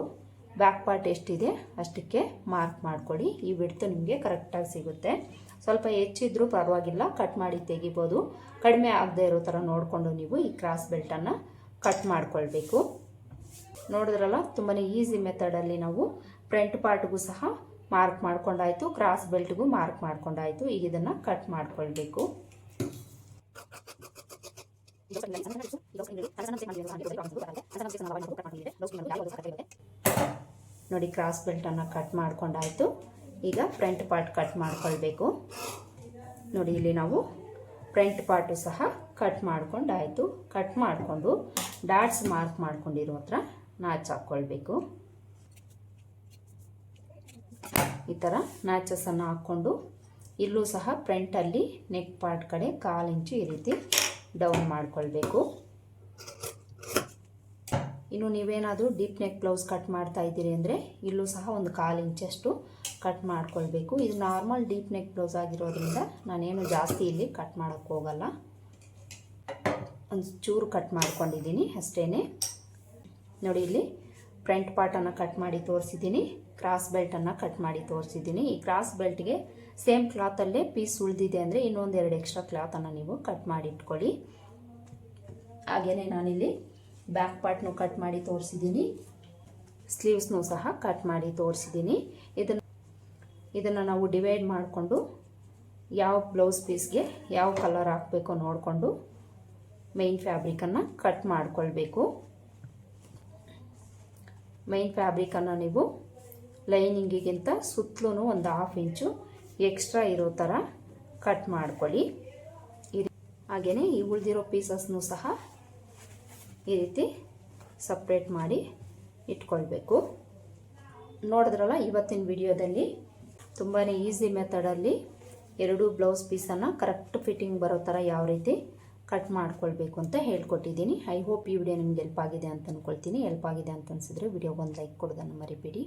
ಬ್ಯಾಕ್ ಪಾರ್ಟ್ ಎಷ್ಟಿದೆ ಅಷ್ಟಕ್ಕೆ ಮಾರ್ಕ್ ಮಾಡ್ಕೊಳ್ಳಿ. ಈ ಬಿಡ್ತು ನಿಮಗೆ ಕರೆಕ್ಟಾಗಿ ಸಿಗುತ್ತೆ. ಸ್ವಲ್ಪ ಹೆಚ್ಚಿದ್ರೂ ಪರವಾಗಿಲ್ಲ ಕಟ್ ಮಾಡಿ ತೆಗಿಬೋದು. ಕಡಿಮೆ ಆಗದೆ ಇರೋ ಥರ ನೋಡಿಕೊಂಡು ನೀವು ಈ ಕ್ರಾಸ್ ಬೆಲ್ಟನ್ನು ಕಟ್ ಮಾಡ್ಕೊಳ್ಬೇಕು. ನೋಡಿದ್ರಲ್ಲ ತುಂಬಾ ಈಸಿ ಮೆಥಡಲ್ಲಿ ನಾವು ಫ್ರಂಟ್ ಪಾರ್ಟ್ಗೂ ಸಹ ಮಾರ್ಕ್ ಮಾಡ್ಕೊಂಡಾಯಿತು ಕ್ರಾಸ್ ಬೆಲ್ಟ್ಗೂ ಮಾರ್ಕ್ ಮಾಡ್ಕೊಂಡಾಯಿತು. ಈಗ ಇದನ್ನು ಕಟ್ ಮಾಡ್ಕೊಳ್ಬೇಕು. ನೋಡಿ ಕ್ರಾಸ್ ಬೆಲ್ಟನ್ನು ಕಟ್ ಮಾಡ್ಕೊಂಡಾಯಿತು. ಈಗ ಫ್ರಂಟ್ ಪಾರ್ಟ್ ಕಟ್ ಮಾಡ್ಕೊಳ್ಬೇಕು. ನೋಡಿ, ಇಲ್ಲಿ ನಾವು ಫ್ರಂಟ್ ಪಾರ್ಟು ಸಹ ಕಟ್ ಮಾಡ್ಕೊಂಡಾಯಿತು. ಕಟ್ ಮಾಡಿಕೊಂಡು ಡಾಟ್ಸ್ ಮಾರ್ಕ್ ಮಾಡ್ಕೊಂಡಿರೋ ಹತ್ರ ನಾಚ್ ಹಾಕ್ಕೊಳ್ಬೇಕು ಈ ಥರ ನ್ಯಾಚಸನ್ನು ಹಾಕ್ಕೊಂಡು ಇಲ್ಲೂ ಸಹ ಫ್ರಂಟಲ್ಲಿ ನೆಕ್ ಪಾರ್ಟ್ ಕಡೆ ಕಾಲು ಇಂಚು ಈ ರೀತಿ ಡೌನ್ ಮಾಡಿಕೊಳ್ಬೇಕು. ಇನ್ನು ನೀವೇನಾದರೂ ಡೀಪ್ ನೆಕ್ ಬ್ಲೌಸ್ ಕಟ್ ಮಾಡ್ತಾ ಇದ್ದೀರಿ ಅಂದರೆ ಇಲ್ಲೂ ಸಹ ಒಂದು ಕಾಲು ಇಂಚಷ್ಟು ಕಟ್ ಮಾಡ್ಕೊಳ್ಬೇಕು. ಇದು ನಾರ್ಮಲ್ ಡೀಪ್ ನೆಕ್ ಬ್ಲೌಸ್ ಆಗಿರೋದ್ರಿಂದ ನಾನೇನು ಜಾಸ್ತಿ ಇಲ್ಲಿ ಕಟ್ ಮಾಡೋಕ್ಕೆ ಹೋಗಲ್ಲ. ಒಂದು ಚೂರು ಕಟ್ ಮಾಡ್ಕೊಂಡಿದ್ದೀನಿ ಅಷ್ಟೇ ನೋಡಿ ಇಲ್ಲಿ ಫ್ರಂಟ್ ಪಾರ್ಟನ್ನು ಕಟ್ ಮಾಡಿ ತೋರಿಸಿದ್ದೀನಿ. ಕ್ರಾಸ್ ಬೆಲ್ಟನ್ನು ಕಟ್ ಮಾಡಿ ತೋರಿಸಿದ್ದೀನಿ. ಈ ಕ್ರಾಸ್ ಬೆಲ್ಟ್ಗೆ ಸೇಮ್ ಕ್ಲಾತಲ್ಲೇ ಪೀಸ್ ಉಳಿದಿದೆ ಅಂದರೆ ಇನ್ನೊಂದು ಎರಡು ಎಕ್ಸ್ಟ್ರಾ ಕ್ಲಾತನ್ನು ನೀವು ಕಟ್ ಮಾಡಿ ಇಟ್ಕೊಳ್ಳಿ. ಹಾಗೆಯೇ ನಾನಿಲ್ಲಿ ಬ್ಯಾಕ್ ಪಾರ್ಟ್ನು ಕಟ್ ಮಾಡಿ ತೋರಿಸಿದ್ದೀನಿ. ಸ್ಲೀವ್ಸ್ನೂ ಸಹ ಕಟ್ ಮಾಡಿ ತೋರಿಸಿದ್ದೀನಿ. ಇದನ್ನು ಇದನ್ನು ನಾವು ಡಿವೈಡ್ ಮಾಡಿಕೊಂಡು ಯಾವ ಬ್ಲೌಸ್ ಪೀಸ್ಗೆ ಯಾವ ಕಲರ್ ಹಾಕಬೇಕು ನೋಡಿಕೊಂಡು ಮೈನ್ ಫ್ಯಾಬ್ರಿಕನ್ನು ಕಟ್ ಮಾಡಿಕೊಳ್ಬೇಕು. ಮೈನ್ ಫ್ಯಾಬ್ರಿಕನ್ನು ನೀವು ಲೈನಿಂಗಿಗಿಂತ ಸುತ್ತಲೂ ಒಂದು ಹಾಫ್ ಇಂಚು ಎಕ್ಸ್ಟ್ರಾ ಇರೋ ಥರ ಕಟ್ ಮಾಡ್ಕೊಳ್ಳಿ. ಈ ಹಾಗೆಯೇ ಈ ಉಳಿದಿರೋ ಪೀಸಸ್ನೂ ಸಹ ಈ ರೀತಿ ಸಪ್ರೇಟ್ ಮಾಡಿ ಇಟ್ಕೊಳ್ಬೇಕು. ನೋಡಿದ್ರಲ್ಲ, ಇವತ್ತಿನ ವಿಡಿಯೋದಲ್ಲಿ ತುಂಬಾ ಈಸಿ ಮೆಥಡಲ್ಲಿ ಎರಡೂ ಬ್ಲೌಸ್ ಪೀಸನ್ನು ಕರೆಕ್ಟ್ ಫಿಟ್ಟಿಂಗ್ ಬರೋ ಥರ ಯಾವ ರೀತಿ ಕಟ್ ಮಾಡ್ಕೊಳ್ಬೇಕು ಅಂತ ಹೇಳ್ಕೊಟ್ಟಿದ್ದೀನಿ. ಐ ಹೋಪ್ ಈ ವಿಡಿಯೋ ನಿಮ್ಗೆ ಹೆಲ್ಪ್ ಆಗಿದೆ ಅಂತ ಅಂದ್ಕೊಳ್ತೀನಿ ಹೆಲ್ಪ್ ಆಗಿದೆ ಅಂತ ಅನಿಸಿದ್ರೆ ವಿಡಿಯೋಗೆ ಒಂದು ಲೈಕ್ ಕೊಡೋದನ್ನು ಮರಿಬೇಡಿ.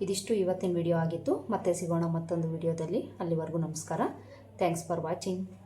ಇದಿಷ್ಟು ಇವತ್ತಿನ ವಿಡಿಯೋ ಆಗಿತ್ತು. ಮತ್ತೆ ಸಿಗೋಣ ಮತ್ತೊಂದು ವಿಡಿಯೋದಲ್ಲಿ ಅಲ್ಲಿವರೆಗೂ ನಮಸ್ಕಾರ. Thanks for watching